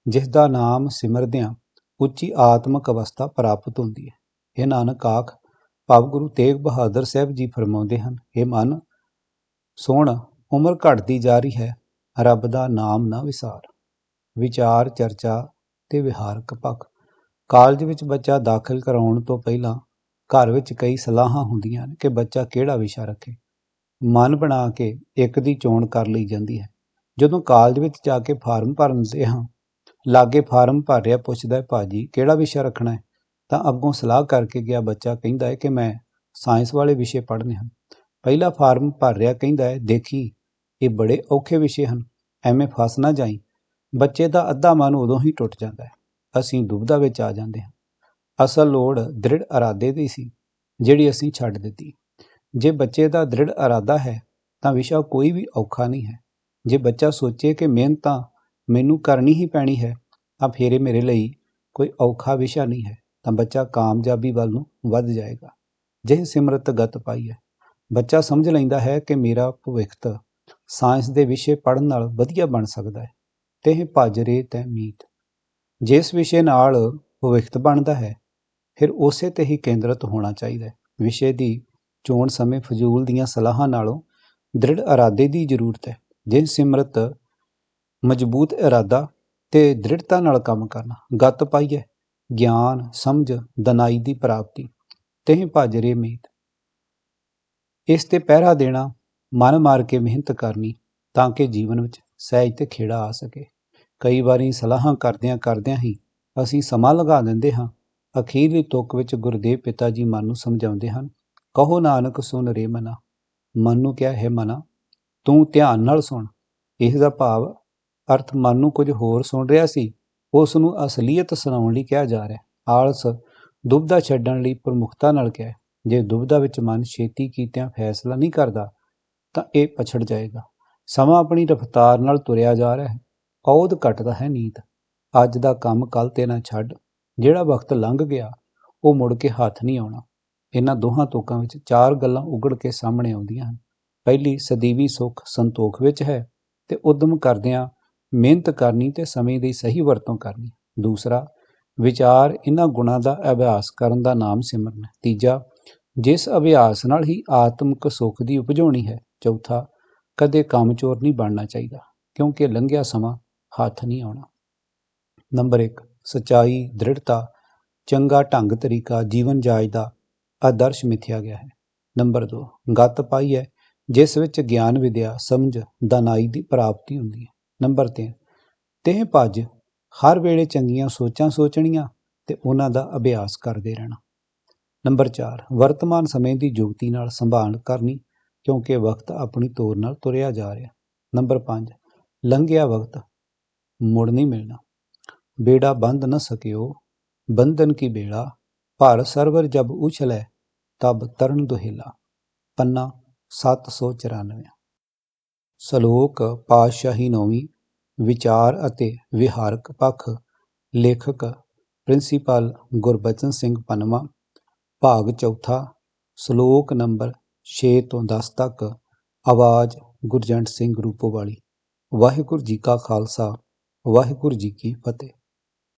ਜਿਸ ਦਾ ਨਾਮ ਸਿਮਰਦਿਆਂ ਉੱਚੀ ਆਤਮਿਕ ਅਵਸਥਾ ਪ੍ਰਾਪਤ ਹੁੰਦੀ ਹੈ। ਇਹ ਨਾਨਕ ਆਖ, ਭਾਵ ਗੁਰੂ ਤੇਗ ਬਹਾਦਰ ਸਾਹਿਬ ਜੀ ਫਰਮਾਉਂਦੇ ਹਨ ਇਹ ਮਨ ਸੋਹਣਾ ਉਮਰ ਘਟਦੀ ਜਾ ਰਹੀ ਹੈ, ਰੱਬ ਦਾ ਨਾਮ ਨਾ ਵਿਸਾਰ। ਵਿਚਾਰ, ਚਰਚਾ ਤੇ ਵਿਹਾਰਕ ਪੱਖ। ਕਾਲਜ ਵਿੱਚ ਬੱਚਾ ਦਾਖਲ ਕਰਾਉਣ ਤੋਂ ਪਹਿਲਾਂ ਘਰ ਵਿੱਚ ਕਈ ਸਲਾਹਾਂ ਹੁੰਦੀਆਂ ਨੇ ਕਿ ਬੱਚਾ ਕਿਹੜਾ ਵਿਸ਼ਾ ਰੱਖੇ। ਮਨ ਬਣਾ ਕੇ ਇੱਕ ਦੀ ਚੋਣ ਕਰ ਲਈ ਜਾਂਦੀ ਹੈ। ਜਦੋਂ ਕਾਲਜ ਵਿੱਚ ਜਾ ਕੇ ਫਾਰਮ ਭਰਨਦੇ ਹਾਂ, ਲਾਗੇ ਫਾਰਮ ਭਰ ਰਿਹਾ ਪੁੱਛਦਾ ਹੈ, ਭਾਜੀ, ਕਿਹੜਾ ਵਿਸ਼ਾ ਰੱਖਣਾ ਹੈ? ਤਾਂ ਅੱਗੋਂ ਸਲਾਹ ਕਰਕੇ ਗਿਆ ਬੱਚਾ ਕਹਿੰਦਾ ਹੈ ਕਿ ਮੈਂ ਸਾਇੰਸ ਵਾਲੇ ਵਿਸ਼ੇ ਪੜ੍ਹਨੇ ਹਨ। ਪਹਿਲਾ ਫਾਰਮ ਭਰ ਰਿਹਾ ਕਹਿੰਦਾ ਹੈ, ਦੇਖੀ, ਇਹ ਬੜੇ ਔਖੇ ਵਿਸ਼ੇ ਹਨ, ਐਵੇਂ ਫਸ ਨਾ ਜਾਈ। ਬੱਚੇ ਦਾ ਅੱਧਾ ਮਨ ਉਦੋਂ ਹੀ ਟੁੱਟ ਜਾਂਦਾ ਹੈ, ਅਸੀਂ ਦੁਬਦਾ ਵਿੱਚ ਆ ਜਾਂਦੇ ਹਾਂ। ਅਸਲ ਲੋੜ ਦ੍ਰਿੜ ਇਰਾਦੇ ਦੀ ਸੀ, ਜਿਹੜੀ ਅਸੀਂ ਛੱਡ ਦਿੱਤੀ। ਜੇ ਬੱਚੇ ਦਾ ਦ੍ਰਿੜ ਇਰਾਦਾ ਹੈ, ਤਾਂ ਵਿਸ਼ਾ ਕੋਈ ਵੀ ਔਖਾ ਨਹੀਂ ਹੈ। ਜੇ ਬੱਚਾ ਸੋਚੇ ਕਿ ਮਿਹਨਤ ਤਾਂ ਮੈਨੂੰ ਕਰਨੀ ਹੀ ਪੈਣੀ ਹੈ, ਤਾਂ ਫਿਰ ਇਹ ਮੇਰੇ ਲਈ ਕੋਈ ਔਖਾ ਵਿਸ਼ਾ ਨਹੀਂ ਹੈ, ਤਾਂ ਬੱਚਾ ਕਾਮਯਾਬੀ ਵੱਲ ਨੂੰ ਵੱਧ ਜਾਏਗਾ। ਜੇ ਸਿਮਰਤ ਗਤ ਪਾਈ ਹੈ। ਬੱਚਾ ਸਮਝ ਲੈਂਦਾ ਹੈ ਕਿ ਮੇਰਾ ਭਵਿੱਖ ਸਾਇੰਸ ਦੇ ਵਿਸ਼ੇ ਪੜ੍ਹਨ ਨਾਲ ਵਧੀਆ ਬਣ ਸਕਦਾ ਹੈ, ਤੇ ਇਹ ਭੱਜ ਰੇ ਤੈ ਮੀਤ। ਜਿਸ ਵਿਸ਼ੇ ਨਾਲ ਭਵਿੱਖ ਬਣਦਾ ਹੈ, ਫਿਰ ਉਸੇ ਤੇ ਹੀ ਕੇਂਦਰਿਤ ਹੋਣਾ ਚਾਹੀਦਾ ਹੈ। ਵਿਸ਼ੇ ਦੀ ਚੋਣ ਸਮੇਂ ਫਜ਼ੂਲ ਦੀਆਂ ਸਲਾਹਾਂ ਨਾਲੋਂ ਦ੍ਰਿੜ ਇਰਾਦੇ ਦੀ ਜ਼ਰੂਰਤ ਹੈ। ਜੇ ਸਿਮਰਤ, ਮਜ਼ਬੂਤ ਇਰਾਦਾ ਤੇ ਦ੍ਰਿੜਤਾ ਨਾਲ ਕੰਮ ਕਰਨਾ। ਗੱਤ ਪਾਈਏ ਗਿਆਨ, ਸਮਝ, ਦਨਾਈ ਦੀ ਪ੍ਰਾਪਤੀ। ਤੇ ਭੱਜ ਰੇ ਮੀਤ। ਇਸ ਤੇ ਪਹਿਰਾ ਦੇਣਾ, ਮਨ ਮਾਰ ਕੇ ਮਿਹਨਤ ਕਰਨੀ, ਤਾਂ ਕਿ ਜੀਵਨ ਵਿੱਚ ਸਹਿਜ ਤੇ ਖੇੜਾ ਆ ਸਕੇ। ਕਈ ਵਾਰੀ ਸਲਾਹਾਂ ਕਰਦਿਆਂ ਕਰਦਿਆਂ ਹੀ ਅਸੀਂ ਸਮਾਂ ਲਗਾ ਦਿੰਦੇ ਹਾਂ। ਅਖੀਰਲੀ ਤੁਕ ਵਿੱਚ ਗੁਰਦੇਵ ਪਿਤਾ ਜੀ ਮਨ ਨੂੰ ਸਮਝਾਉਂਦੇ ਹਨ, ਕਹੋ ਨਾਨਕ ਸੁਨ ਰੇ ਮਨਾ। ਮਨ ਨੂੰ ਕਿਹਾ, ਹੈ ਮਨਾ ਤੂੰ ਧਿਆਨ ਨਾਲ ਸੁਣ। ਇਸ ਦਾ ਭਾਵ ਅਰਥ ਮਨ ਨੂੰ ਕੁਝ ਹੋਰ ਸੁਣ ਰਿਹਾ ਸੀ। ਉਸ ਨੂੰ ਅਸਲੀਅਤ ਸੁਣਾਉਣ ਲਈ ਕਿਹਾ ਜਾ ਰਿਹਾ। ਆਲਸ ਦੁਬਦਾ ਛੱਡਣ ਲਈ ਪ੍ਰਮੁਖਤਾ ਨਾਲ ਕਿਹਾ ਜੇ ਦੁਬਦਾ ਵਿੱਚ ਮਨ ਛੇਤੀ ਕੀਤਿਆਂ ਫੈਸਲਾ ਨਹੀਂ ਕਰਦਾ, ਤਾਂ ਇਹ ਪਛੜ ਜਾਏਗਾ। ਸਮਾਂ ਆਪਣੀ ਰਫ਼ਤਾਰ ਨਾਲ ਤੁਰਿਆ ਜਾ ਰਿਹਾ ਹੈ। ਔਦ ਘਟਦਾ ਹੈ ਨੀਤ ਅੱਜ ਦਾ ਕੰਮ ਕੱਲ ਤੇ ਨਾ ਛੱਡ। ਜਿਹੜਾ ਵਕਤ ਲੰਘ ਗਿਆ, ਉਹ ਮੁੜ ਕੇ ਹੱਥ ਨਹੀਂ ਆਉਣਾ। ਇਹਨਾਂ ਦੋਹਾਂ ਤੋਕਾਂ ਵਿੱਚ ਚਾਰ ਗੱਲਾਂ ਉਗੜ ਕੇ ਸਾਹਮਣੇ ਆਉਂਦੀਆਂ ਹਨ। ਪਹਿਲੀ ਸਦੀਵੀ ਸੁੱਖ ਸੰਤੋਖ ਵਿੱਚ ਹੈ ਤੇ ਉਦਮ ਕਰਦਿਆਂ ਮਿਹਨਤ ਕਰਨੀ ਤੇ ਸਮੇਂ ਦੀ ਸਹੀ ਵਰਤੋਂ ਕਰਨੀ। ਦੂਸਰਾ, ਵਿਚਾਰ ਇਹਨਾਂ ਗੁਣਾਂ ਦਾ ਅਭਿਆਸ ਕਰਨ ਦਾ ਨਾਮ ਸਿਮਰਨ। ਤੀਜਾ, ਜਿਸ ਅਭਿਆਸ ਨਾਲ ਹੀ ਆਤਮਿਕ ਸੁੱਖ ਦੀ ਉਪਜਾਉਣੀ ਹੈ। ਚੌਥਾ, ਕਦੇ ਕਾਮਚੋਰ ਨਹੀਂ ਬਣਨਾ ਚਾਹੀਦਾ, ਕਿਉਂਕਿ ਲੰਘਿਆ ਸਮਾਂ ਹੱਥ ਨਹੀਂ ਆਉਣਾ। ਨੰਬਰ 1 ਸਚਾਈ, ਦ੍ਰਿੜਤਾ, ਚੰਗਾ ਢੰਗ ਤਰੀਕਾ, ਜੀਵਨ ਜਾਚ ਦਾ ਆਦਰਸ਼ ਮਿਥਿਆ ਗਿਆ ਹੈ। ਨੰਬਰ 2 ਗੱਤ ਪਾਈ ਹੈ। ਜਿਸ ਵਿੱਚ ਗਿਆਨ, ਵਿਦਿਆ, ਸਮਝ, ਦਾਨਾਈ ਦੀ ਪ੍ਰਾਪਤੀ ਹੁੰਦੀ ਹੈ। ਨੰਬਰ ਤਿੰਨ, ਤੈਂ ਭੱਜ, ਹਰ ਵੇਲੇ ਚੰਗੀਆਂ ਸੋਚਾਂ ਸੋਚਣੀਆਂ ਅਤੇ ਉਹਨਾਂ ਦਾ ਅਭਿਆਸ ਕਰਦੇ ਰਹਿਣਾ। ਨੰਬਰ 4 ਵਰਤਮਾਨ ਸਮੇਂ ਦੀ ਯੁਗਤੀ ਨਾਲ ਸੰਭਾਲ ਕਰਨੀ, ਕਿਉਂਕਿ ਵਕਤ ਆਪਣੀ ਤੋਰ ਨਾਲ ਤੁਰਿਆ ਜਾ ਰਿਹਾ। ਨੰਬਰ 5 ਲੰਘਿਆ ਵਕਤ, ਮੁੜ ਨਹੀਂ ਮਿਲਣਾ। ਬੇੜਾ ਬੰਦ ਨਾ ਸਕਿਓ, ਬੰਧਨ ਕੀ ਬੇੜਾ, ਭਾਰ ਸਰਵਰ ਜਬ ਉਛਲੇ, ਤਬ ਤਰਨ ਦੁਹਿਲਾ। ਪੰਨਾ 794 ਸ਼ਲੋਕ, ਪਾਤਸ਼ਾਹੀ ਨੌਵੀਂ, ਵਿਚਾਰ ਅਤੇ ਵਿਹਾਰਕ ਪੱਖ, ਲੇਖਕ, ਪ੍ਰਿੰਸੀਪਲ ਗੁਰਬਚਨ ਸਿੰਘ ਪਨਵਾ, ਭਾਗ ਚੌਥਾ, ਸ਼ਲੋਕ ਨੰਬਰ 6 ਤੋਂ 10 ਤੱਕ, ਆਵਾਜ਼ ਗੁਰਜੰਟ ਸਿੰਘ ਰੂਪੋਵਾਲੀ। ਵਾਹਿਗੁਰੂ ਜੀ ਕਾ ਖਾਲਸਾ, ਵਾਹਿਗੁਰੂ ਜੀ ਕੀ ਫਤਿਹ।